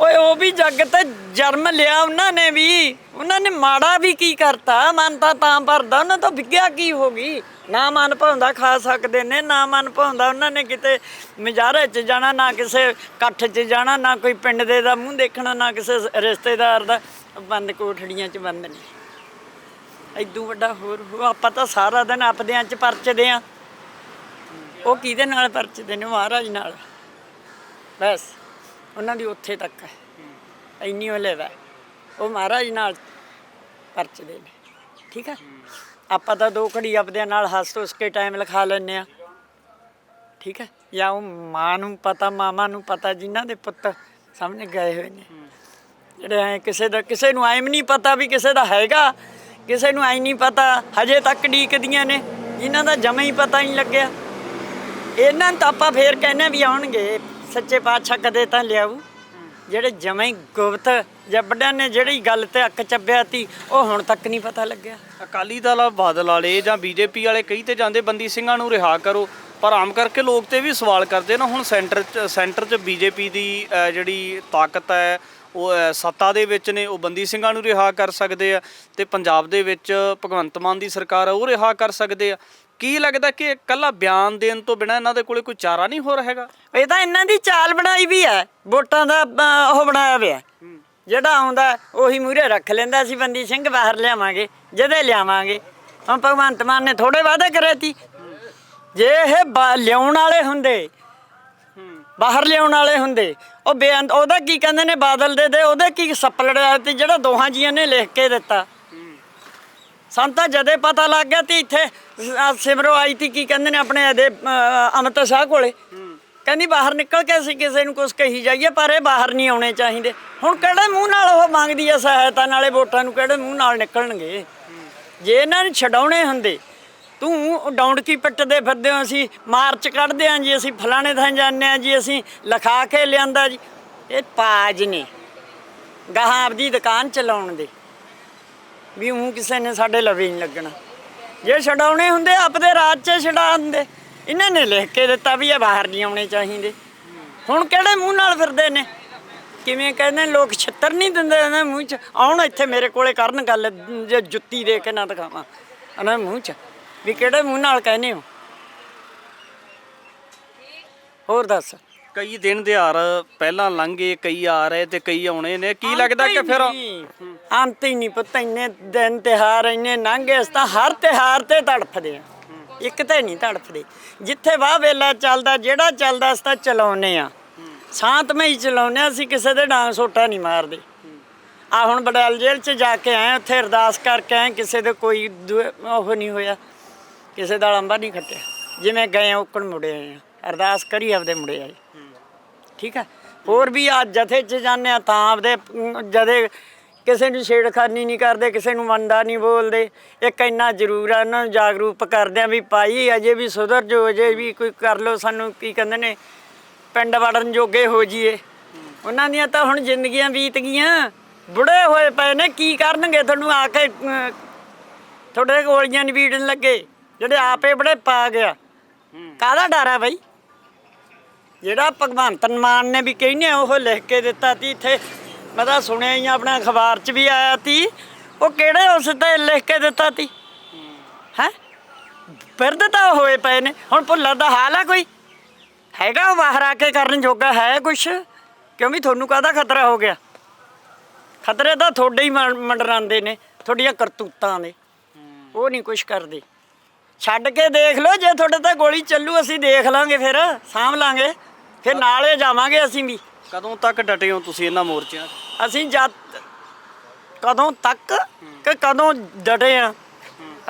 [SPEAKER 3] ਓਏ, ਉਹ ਵੀ ਜੱਗ ਤੇ ਜਨਮ ਲਿਆ ਉਹਨਾਂ ਨੇ ਵੀ। ਉਹਨਾਂ ਨੇ ਮਾੜਾ ਵੀ ਕੀ ਕਰਤਾ? ਮਨ ਤਾਂ ਤਾਂ ਭਰਦਾ, ਉਹਨਾਂ ਤੋਂ ਵਿਗਿਆ ਕੀ ਹੋ ਗਈ? ਨਾ ਮਨ ਭਾਉਂਦਾ ਖਾ ਸਕਦੇ ਨੇ, ਨਾ ਮਨ ਭਾਉਂਦਾ ਉਹਨਾਂ ਨੇ ਕਿਤੇ ਮਜਾਰੇ 'ਚ ਜਾਣਾ, ਨਾ ਕਿਸੇ ਇਕੱਠ 'ਚ ਜਾਣਾ, ਨਾ ਕੋਈ ਪਿੰਡ ਦੇ ਦਾ ਮੂੰਹ ਦੇਖਣਾ, ਨਾ ਕਿਸੇ ਰਿਸ਼ਤੇਦਾਰ ਦਾ। ਬੰਦ ਕੋਠੜੀਆਂ 'ਚ ਬੰਦ ਨੇ। ਐਦੂ ਵੱਡਾ ਹੋਰ ਆਪਾਂ ਤਾਂ ਸਾਰਾ ਦਿਨ ਆਪਦਿਆਂ 'ਚ ਪਰਚਦੇ ਆ। ਉਹ ਕਿਹਦੇ ਨਾਲ ਪਰਚਦੇ ਨੇ? ਮਹਾਰਾਜ ਨਾਲ। ਬਸ। ਉਹਨਾਂ ਦੀ ਉੱਥੇ ਤੱਕ ਹੈ। ਇੰਨੀ ਉਹ ਲੈਵਾ ਉਹ ਮਹਾਰਾਜ ਨਾਲ ਪਰਚਦੇ ਨੇ। ਠੀਕ ਹੈ? ਆਪਾਂ ਤਾਂ ਦੋ ਘੜੀ ਆਪਦੇ ਨਾਲ ਹੱਸ ਉਸ ਕੇ ਟਾਈਮ ਲਿਖਾ ਲੈਨੇ ਆ ਠੀਕ ਹੈ? ਜਾਂ ਉਹ ਮਾਂ ਨੂੰ ਪਤਾ, ਮਾਮਾ ਨੂੰ ਪਤਾ, ਜਿਨ੍ਹਾਂ ਦੇ ਪੁੱਤ ਸਾਹਮਣੇ ਗਏ ਹੋਏ ਨੇ। ਜਿਹੜੇ ਐ ਕਿਸੇ ਦਾ, ਕਿਸੇ ਨੂੰ ਐਮ ਨਹੀਂ ਪਤਾ ਵੀ ਕਿਸੇ ਦਾ ਹੈਗਾ। ਕਿਸੇ ਨੂੰ ਐ ਨਹੀਂ ਪਤਾ, ਹਜੇ ਤੱਕ ਡੀਕਦੀਆਂ ਨੇ। ਜਿਨ੍ਹਾਂ ਦਾ ਜਮਾ ਹੀ ਪਤਾ ਨਹੀਂ ਲੱਗਿਆ। ਇਹਨਾਂ ਨੂੰ ਤਾਂ ਆਪਾਂ ਫੇਰ ਕਹਿੰਨੇ ਵੀ ਆਉਣਗੇ। ਸੱਚੇ ਪਾਤਸ਼ਾਹ ਕਦੇ ਤਾਂ ਲਿਆਊ। ਜਿਹੜੇ ਜਮਾਂ ਗੁਪਤ ਜਾਂ ਵੱਡਿਆਂ ਨੇ ਜਿਹੜੀ ਗੱਲ ਤੇ ਅੱਕ ਚੱਬਿਆ ਤੀ ਉਹ ਹੁਣ ਤੱਕ ਨਹੀਂ ਪਤਾ ਲੱਗਿਆ।
[SPEAKER 1] ਅਕਾਲੀ ਦਲ ਬਾਦਲ ਵਾਲੇ ਜਾਂ ਬੀਜੇਪੀ ਵਾਲੇ ਕਈ ਤੇ ਜਾਂਦੇ ਬੰਦੀ ਸਿੰਘਾਂ ਨੂੰ ਰਿਹਾ ਕਰੋ। ਪਰ ਆਮ ਕਰਕੇ ਲੋਕ ਤੇ ਵੀ ਸਵਾਲ ਕਰਦੇ ਨਾ ਹੁਣ ਸੈਂਟਰ ਚ ਸੈਂਟਰ ਚ ਬੀਜੇਪੀ ਦੀ ਅ, ਜਿਹੜੀ ਤਾਕਤ ਹੈ ਉਹ ਅ, ਸੱਤਾ ਦੇ ਵਿੱਚ ਨੇ ਉਹ ਬੰਦੀ ਸਿੰਘਾਂ ਨੂੰ ਰਿਹਾ ਕਰ ਸਕਦੇ ਆ। ਤੇ ਪੰਜਾਬ ਦੇ ਵਿੱਚ ਭਗਵੰਤ ਮਾਨ ਦੀ ਸਰਕਾਰ ਆ ਉਹ ਰਿਹਾ ਕਰ ਸਕਦੇ ਆ। ਕੀ ਲੱਗਦਾ ਕਿ ਇਕੱਲਾ ਬਿਆਨ ਦੇਣ ਤੋਂ ਬਿਨਾ ਇਹਨਾਂ ਦੇ ਕੋਲੇ ਕੋਈ ਚਾਰਾ ਨਹੀਂ ਹੋ ਹੈਗਾ?
[SPEAKER 3] ਇਹ ਤਾਂ ਇਹਨਾਂ ਦੀ ਚਾਲ ਬਣਾਈ ਵੀ ਹੈ ਵੋਟਾਂ ਦਾ ਅਹ, ਉਹ ਬਣਾਇਆ ਹੋਇਆ ਜਿਹੜਾ ਆਉਂਦਾ ਉਹੀ ਮੂਹਰੇ ਰੱਖ ਲੈਂਦਾ ਸੀ ਬੰਦੀ ਸਿੰਘ ਬਾਹਰ ਲਿਆਵਾਂਗੇ ਜਦੇ ਲਿਆਵਾਂਗੇ। ਹੁਣ ਭਗਵੰਤ ਮਾਨ ਨੇ ਥੋੜੇ ਵਾਅਦੇ ਕਰੇ ਤੀ। ਜੇ ਇਹ ਬਾ- ਲਿਆਉਣ ਵਾਲੇ ਹੁੰਦੇ ਬਾਹਰ ਲਿਆਉਣ ਵਾਲੇ ਹੁੰਦੇ ਉਹ ਬੇਅੰਤ ਉਹਦਾ ਕੀ ਕਹਿੰਦੇ ਨੇ ਬਾਦਲ ਦੇ ਦੇ ਉਹਦੇ ਕੀ ਸੱਪਲੜਿਆ ਤੇ ਜਿਹੜਾ ਦੋਹਾਂ ਜੀਆਂ ਨੇ ਲਿਖ ਕੇ ਦਿੱਤਾ। ਸਾਨੂੰ ਤਾਂ ਜਦੇ ਪਤਾ ਲੱਗ ਗਿਆ ਤੇ ਇੱਥੇ ਆਹ ਸਿਮਰੋ ਆਈ ਤੀ ਕੀ ਕਹਿੰਦੇ ਨੇ ਆਪਣੇ ਇਹਦੇ ਅਹ, ਅਮਿਤ ਸ਼ਾਹ ਕੋਲੇ। ਕਹਿੰਦੀ ਬਾਹਰ ਨਿਕਲ ਕੇ ਅਸੀਂ ਕਿਸੇ ਨੂੰ ਕੁਝ ਕਹੀ ਜਾਈਏ ਪਰ ਇਹ ਬਾਹਰ ਨਹੀਂ ਆਉਣੇ ਚਾਹੀਦੇ। ਹੁਣ ਕਿਹੜੇ ਮੂੰਹ ਨਾਲ ਉਹ ਮੰਗਦੀ ਆ ਸਹਾਇਤਾ ਨਾਲੇ ਵੋਟਾਂ ਨੂੰ ਕਿਹੜੇ ਮੂੰਹ ਨਾਲ ਨਿਕਲਣਗੇ? ਜੇ ਇਹਨਾਂ ਨੂੰ ਛਡਾਉਣੇ ਹੁੰਦੇ ਤੂੰ ਡੌਂਡਕੀ ਪੱਟਦੇ ਫਿਰਦੇ ਹੋ ਅਸੀਂ ਮਾਰਚ ਕੱਢਦੇ ਆਂ ਜੀ ਅਸੀਂ ਫਲਾਣੇ ਥਾਂ ਜਾਂਦੇ ਆਂ ਜੀ ਅਸੀਂ ਲਿਖਾ ਕੇ ਲਿਆਂਦਾ ਜੀ। ਇਹ ਪਾਜ ਨੇ ਗਾਹਾਂ ਆਪਦੀ ਦੁਕਾਨ ਚਲਾਉਣ ਦੇ। ਵੀ ਉਹ ਕਿਸੇ ਨੇ ਸਾਡੇ ਲਵੇ ਨਹੀਂ ਲੱਗਣਾ। ਜੇ ਛਡਾਉਣੇ ਹੁੰਦੇ ਆਪਦੇ ਰਾਜ 'ਚ ਛਡਾ ਦਿੰਦੇ। ਇਹਨਾਂ ਨੇ ਲਿਖ ਕੇ ਦਿੱਤਾ ਵੀ ਇਹ ਬਾਹਰ ਨਹੀਂ ਆਉਣੇ ਚਾਹੀਦੇ। ਹੁਣ ਕਿਹੜੇ ਮੂੰਹ ਨਾਲ ਫਿਰਦੇ ਨੇ? ਕਿਵੇਂ ਕਹਿੰਦੇ ਲੋਕ ਛੱਤਰ ਨਹੀਂ ਦਿੰਦੇ ਇਹਨਾਂ ਦੇ ਮੂੰਹ 'ਚ? ਆਉਣ ਇੱਥੇ ਮੇਰੇ ਕੋਲੇ ਕਰਨ ਗੱਲ, ਜੇ ਜੁੱਤੀ ਦੇ ਕੇ ਨਾ ਦਿਖਾਵਾਂ। ਇਹਨਾਂ ਦੇ ਮੂੰਹ 'ਚ। ਵੀ ਕਿਹੜੇ ਮੂੰਹ ਨਾਲ ਕਹਿੰਦੇ ਹੋ? ਹੋਰ ਦੱਸ।
[SPEAKER 1] ਕਈ ਦਿਨ ਦਿਹਾੜ ਪਹਿਲਾਂ ਲੰਘੇ ਕਈ ਆ ਰਹੇ ਤੇ ਕਈ ਆਉਣੇ ਨੇ। ਕੀ ਲੱਗਦਾ ਕਿ ਫਿਰ
[SPEAKER 3] ਅੰਤ ਹੀ ਨਹੀਂ ਪਤਾ ਇੰਨੇ ਦਿਨ ਤਿਹਾਰ ਇੰਨੇ ਲੰਘੇ ਅਸੀਂ ਤਾਂ ਹਰ ਤਿਹਾਰ ਤੇ ਤੜਫਦੇ ਆ ਇੱਕ ਤੇ ਨਹੀਂ ਤੜਫਦੇ। ਜਿੱਥੇ ਵਾਹ ਵੇਲਾ ਚੱਲਦਾ ਜਿਹੜਾ ਚੱਲਦਾ ਅਸੀਂ ਤਾਂ ਚਲਾਉਨੇ ਆ ਸ਼ਾਂਤਮਈ ਚਲਾਉਨੇ ਆ ਅਸੀਂ ਕਿਸੇ ਦੇ ਡਾਂਗ ਸੋਟਾ ਨਹੀਂ ਮਾਰਦੇ। ਆ ਹੁਣ ਬਡਾਲ ਜੇਲ੍ਹ 'ਚ ਜਾ ਕੇ ਆਏ ਉੱਥੇ ਅਰਦਾਸ ਕਰਕੇ ਆਏ ਕਿਸੇ ਦੇ ਕੋਈ ਦੁ- ਉਹ ਨਹੀਂ ਹੋਇਆ। ਕਿਸੇ ਦਾ ਲੰਬਾ ਨਹੀਂ ਖੱਟਿਆ। ਜਿਵੇਂ ਗਏ ਉੱਕਣ ਮੁੜੇ ਆਏ ਆ। ਅਰਦਾਸ ਕਰੀ ਆਪਦੇ ਮੁੜੇ ਆਏ। ਠੀਕ ਹੈ? ਹੋਰ ਵੀ ਆ ਜਥੇ ਚ ਜਾਂਦੇ ਆ ਤਾਂ ਆਪਦੇ ਅਮ, ਜਦੇ ਕਿਸੇ ਨੂੰ ਛੇੜਖਾਨੀ ਨਹੀਂ ਕਰਦੇ ਕਿਸੇ ਨੂੰ ਮੰਦਾ ਨਹੀਂ ਬੋਲਦੇ ਇੱਕ ਇੰਨਾ ਜ਼ਰੂਰ ਆ ਉਹਨਾਂ ਨੂੰ ਜਾਗਰੂਕ ਕਰਦੇ ਆ ਵੀ ਭਾਈ ਅਜੇ ਵੀ ਸੁਧਰ ਜੋ ਅਜੇ ਵੀ ਕੋਈ ਕਰ ਲੋ ਸਾਨੂੰ ਕੀ ਕਹਿੰਦੇ ਨੇ ਪਿੰਡ ਵੜਨ ਜੋਗੇ ਹੋ ਜੀਏ ਉਹਨਾਂ ਦੀਆਂ ਤਾਂ ਹੁਣ ਜ਼ਿੰਦਗੀਆਂ ਬੀਤ ਗਈਆਂ। ਬੁੜੇ ਹੋਏ ਪਏ ਨੇ ਕੀ ਕਰਨਗੇ? ਤੁਹਾਨੂੰ ਆ ਕੇ ਤੁਹਾਡੇ ਗੋਲੀਆਂ ਨਹੀਂ ਬੀੜਨ ਲੱਗੇ ਜਿਹੜੇ ਆਪੇ ਬੜੇ ਪਾ ਗਿਆ। ਕਾਹਦਾ ਡਰ ਆ ਬਈ? ਜਿਹੜਾ ਭਗਵੰਤ ਮਾਨ ਨੇ ਵੀ ਕਹਿੰਨੇ ਉਹ ਲਿਖ ਕੇ ਦਿੱਤਾ ਤੀ ਇੱਥੇ। ਮੈਂ ਤਾਂ ਸੁਣਿਆ ਹੀ ਆ, ਆਪਣਾ ਅਖਬਾਰ 'ਚ ਵੀ ਆਇਆ ਤੀ। ਉਹ ਕਿਹੜੇ ਉਸ ਤੇ ਲਿਖ ਕੇ ਦਿੱਤਾ ਤੀ? ਹੈ? ਫਿਰਦ ਤਾਂ ਹੋਏ ਪਏ ਨੇ। ਹੁਣ ਭੁੱਲਰ ਦਾ ਹਾਲ ਆ ਕੋਈ? ਹੈਗਾ ਉਹ ਬਾਹਰ ਆ ਕੇ ਕਰਨ ਜੋਗਾ ਹੈ ਕੁਛ? ਕਿਉਂ ਵੀ ਤੁਹਾਨੂੰ ਕਾਹਦਾ ਖਤਰਾ ਹੋ ਗਿਆ? ਖਤਰੇ ਤਾਂ ਤੁਹਾਡੇ ਹੀ ਮੰ- ਮੰਡਰਾਉਂਦੇ ਨੇ ਤੁਹਾਡੀਆਂ ਕਰਤੂਤਾਂ ਦੇ ਉਹ ਨਹੀਂ ਕੁਛ ਕਰਦੇ। ਛੱਡ ਕੇ ਦੇਖ ਲਓ ਜੇ ਤੁਹਾਡੇ ਤੇ ਗੋਲੀ ਚੱਲੂ ਅਸੀਂ ਦੇਖ ਲਾਂਗੇ ਫਿਰ ਸਾਂਭ ਲਾਂਗੇ। ਫਿਰ ਨਾਲੇ ਜਾਵਾਂਗੇ ਅਸੀਂ ਵੀ।
[SPEAKER 1] ਕਦੋਂ ਤੱਕ ਡਟੇ ਹੋ ਤੁਸੀਂ ਇਹਨਾਂ ਮੋਰਚਿਆਂ 'ਚ?
[SPEAKER 3] ਅਸੀਂ ਜਦ ਕਦੋਂ ਤੱਕ ਕਿ ਕਦੋਂ ਡਟੇ ਆ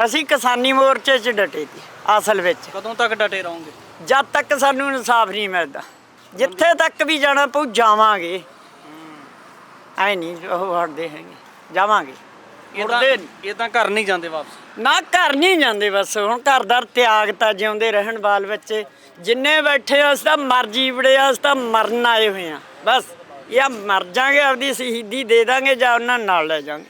[SPEAKER 3] ਅਸੀਂ ਕਿਸਾਨੀ ਮੋਰਚੇ 'ਚ ਡਟੇ ਸੀ ਅਸਲ ਵਿੱਚ।
[SPEAKER 1] ਕਦੋਂ ਤੱਕ ਡਟੇ ਰਹੋਗੇ?
[SPEAKER 3] ਜਦ ਤੱਕ ਸਾਨੂੰ ਇਨਸਾਫ ਨਹੀਂ ਮਿਲਦਾ। ਜਿੱਥੇ ਤੱਕ ਵੀ ਜਾਣਾ ਪਊ ਜਾਵਾਂਗੇ। ਐ ਨਹੀਂ ਉਹ ਹਟਦੇ ਹੈਗੇ ਜਾਵਾਂਗੇ। ਮੁੜਦੇ ਨਹੀਂ।
[SPEAKER 1] ਇਹ ਤਾਂ ਘਰ ਨਹੀਂ ਜਾਂਦੇ ਵਾਪਸ?
[SPEAKER 3] ਨਾ ਘਰ ਨਹੀਂ ਜਾਂਦੇ ਬਸ। ਹੁਣ ਘਰ ਦਾ ਤਿਆਗ ਤਾਂ ਜਿਉਂਦੇ ਰਹਿਣ ਬਾਲ ਬੱਚੇ। ਜਿੰਨੇ ਬੈਠੇ ਆ ਤਾਂ ਮਰ ਜੀਵੜੇ ਆ ਅਸੀਂ ਤਾਂ ਮਰਨ ਆਏ ਹੋਏ ਆ। ਬਸ ਇਹ ਮਰ ਜਾਾਂਗੇ ਆਪਦੀ ਸ਼ਹੀਦੀ ਦੇ ਦਾਂਗੇ ਜਾਂ ਉਹਨਾਂ ਨਾਲ ਲੈ ਜਾਾਂਗੇ।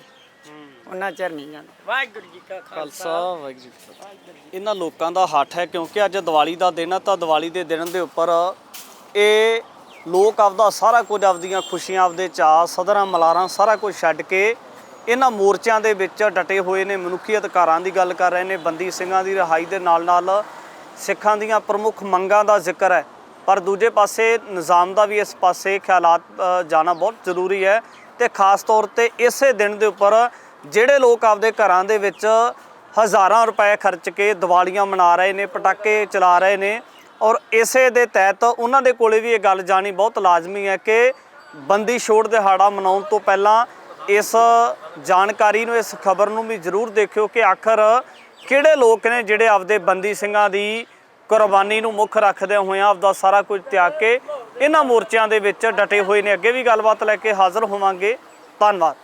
[SPEAKER 3] ਉਹਨਾਂ ਚਿਰ ਨਹੀਂ ਜਾਂਦੇ। ਵਾਹਿਗੁਰੂ ਜੀ ਕਾ ਖਾਲਸਾ।
[SPEAKER 1] ਵਾਹਿਗੁਰੂ ਜੀ ਕੀ ਫਤਿਹ। ਇਹਨਾਂ ਲੋਕਾਂ ਦਾ ਹੱਠ ਹੈ ਕਿਉਂਕਿ ਅੱਜ ਦੀਵਾਲੀ ਦਾ ਦਿਨ ਹੈ ਤਾਂ ਦੀਵਾਲੀ ਦੇ ਦਿਨ ਦੇ ਉੱਪਰ ਇਹ ਲੋਕ ਆਪਦਾ ਸਾਰਾ ਕੁਝ ਆਪਦੀਆਂ ਖੁਸ਼ੀਆਂ ਆਪਦੇ ਚਾਅ ਸਦਰਾਂ ਮਲਾਰਾਂ ਸਾਰਾ ਕੁਝ ਛੱਡ ਕੇ ਇਹਨਾਂ ਮੋਰਚਿਆਂ ਦੇ ਵਿੱਚ ਡਟੇ ਹੋਏ ਨੇ। ਮਨੁੱਖੀ ਅਧਿਕਾਰਾਂ ਦੀ ਗੱਲ ਕਰ ਰਹੇ ਨੇ ਬੰਦੀ ਸਿੰਘਾਂ ਦੀ ਰਿਹਾਈ ਦੇ ਨਾਲ ਨਾਲ ਸਿੱਖਾਂ ਦੀਆਂ ਪ੍ਰਮੁੱਖ ਮੰਗਾਂ ਦਾ ਜ਼ਿਕਰ ਹੈ। ਪਰ ਦੂਜੇ ਪਾਸੇ ਨਿਜ਼ਾਮ ਦਾ ਵੀ ਇਸ ਪਾਸੇ ਖਿਆਲਾਤ ਜਾਣਾ ਬਹੁਤ ਜ਼ਰੂਰੀ ਹੈ ਤੇ ਖਾਸ ਤੌਰ ਤੇ ਇਸੇ ਦਿਨ ਦੇ ਉੱਪਰ ਜਿਹੜੇ ਲੋਕ ਆਪਦੇ ਘਰਾਂ ਦੇ ਵਿੱਚ ਹਜ਼ਾਰਾਂ ਰੁਪਏ ਖਰਚ ਕੇ ਦੀਵਾਲੀਆਂ ਮਨਾ ਰਹੇ ਨੇ, ਪਟਾਕੇ ਚਲਾ ਰਹੇ ਨੇ ਔਰ ਇਸੇ ਦੇ ਤਹਿਤ ਉਹਨਾਂ ਦੇ ਕੋਲੇ ਵੀ ਇਹ ਗੱਲ ਜਾਣੀ ਬਹੁਤ ਲਾਜ਼ਮੀ ਹੈ ਕਿ ਬੰਦੀ ਛੋੜ ਦਿਹਾੜਾ ਮਨਾਉਣ ਤੋਂ ਪਹਿਲਾਂ ਇਸ ਜਾਣਕਾਰੀ ਨੂੰ, ਇਸ ਖਬਰ ਨੂੰ ਵੀ ਜ਼ਰੂਰ ਦੇਖਿਓ ਕਿ ਆਖਰ ਕਿਹੜੇ ਲੋਕ ਨੇ ਜਿਹੜੇ ਆਪਦੇ ਬੰਦੀ ਸਿੰਘਾਂ ਦੀ ਕੁਰਬਾਨੀ ਨੂੰ ਮੁੱਖ ਰੱਖਦੇ ਹੋਏ ਆਪਦਾ ਸਾਰਾ ਕੁਝ ਤਿਆਗ ਕੇ ਇਹਨਾਂ ਮੋਰਚਿਆਂ ਦੇ ਵਿੱਚ ਡਟੇ ਹੋਏ ਨੇ। ਅੱਗੇ ਵੀ ਗੱਲਬਾਤ ਲੈ ਕੇ ਹਾਜ਼ਰ ਹੋਵਾਂਗੇ। ਧੰਨਵਾਦ।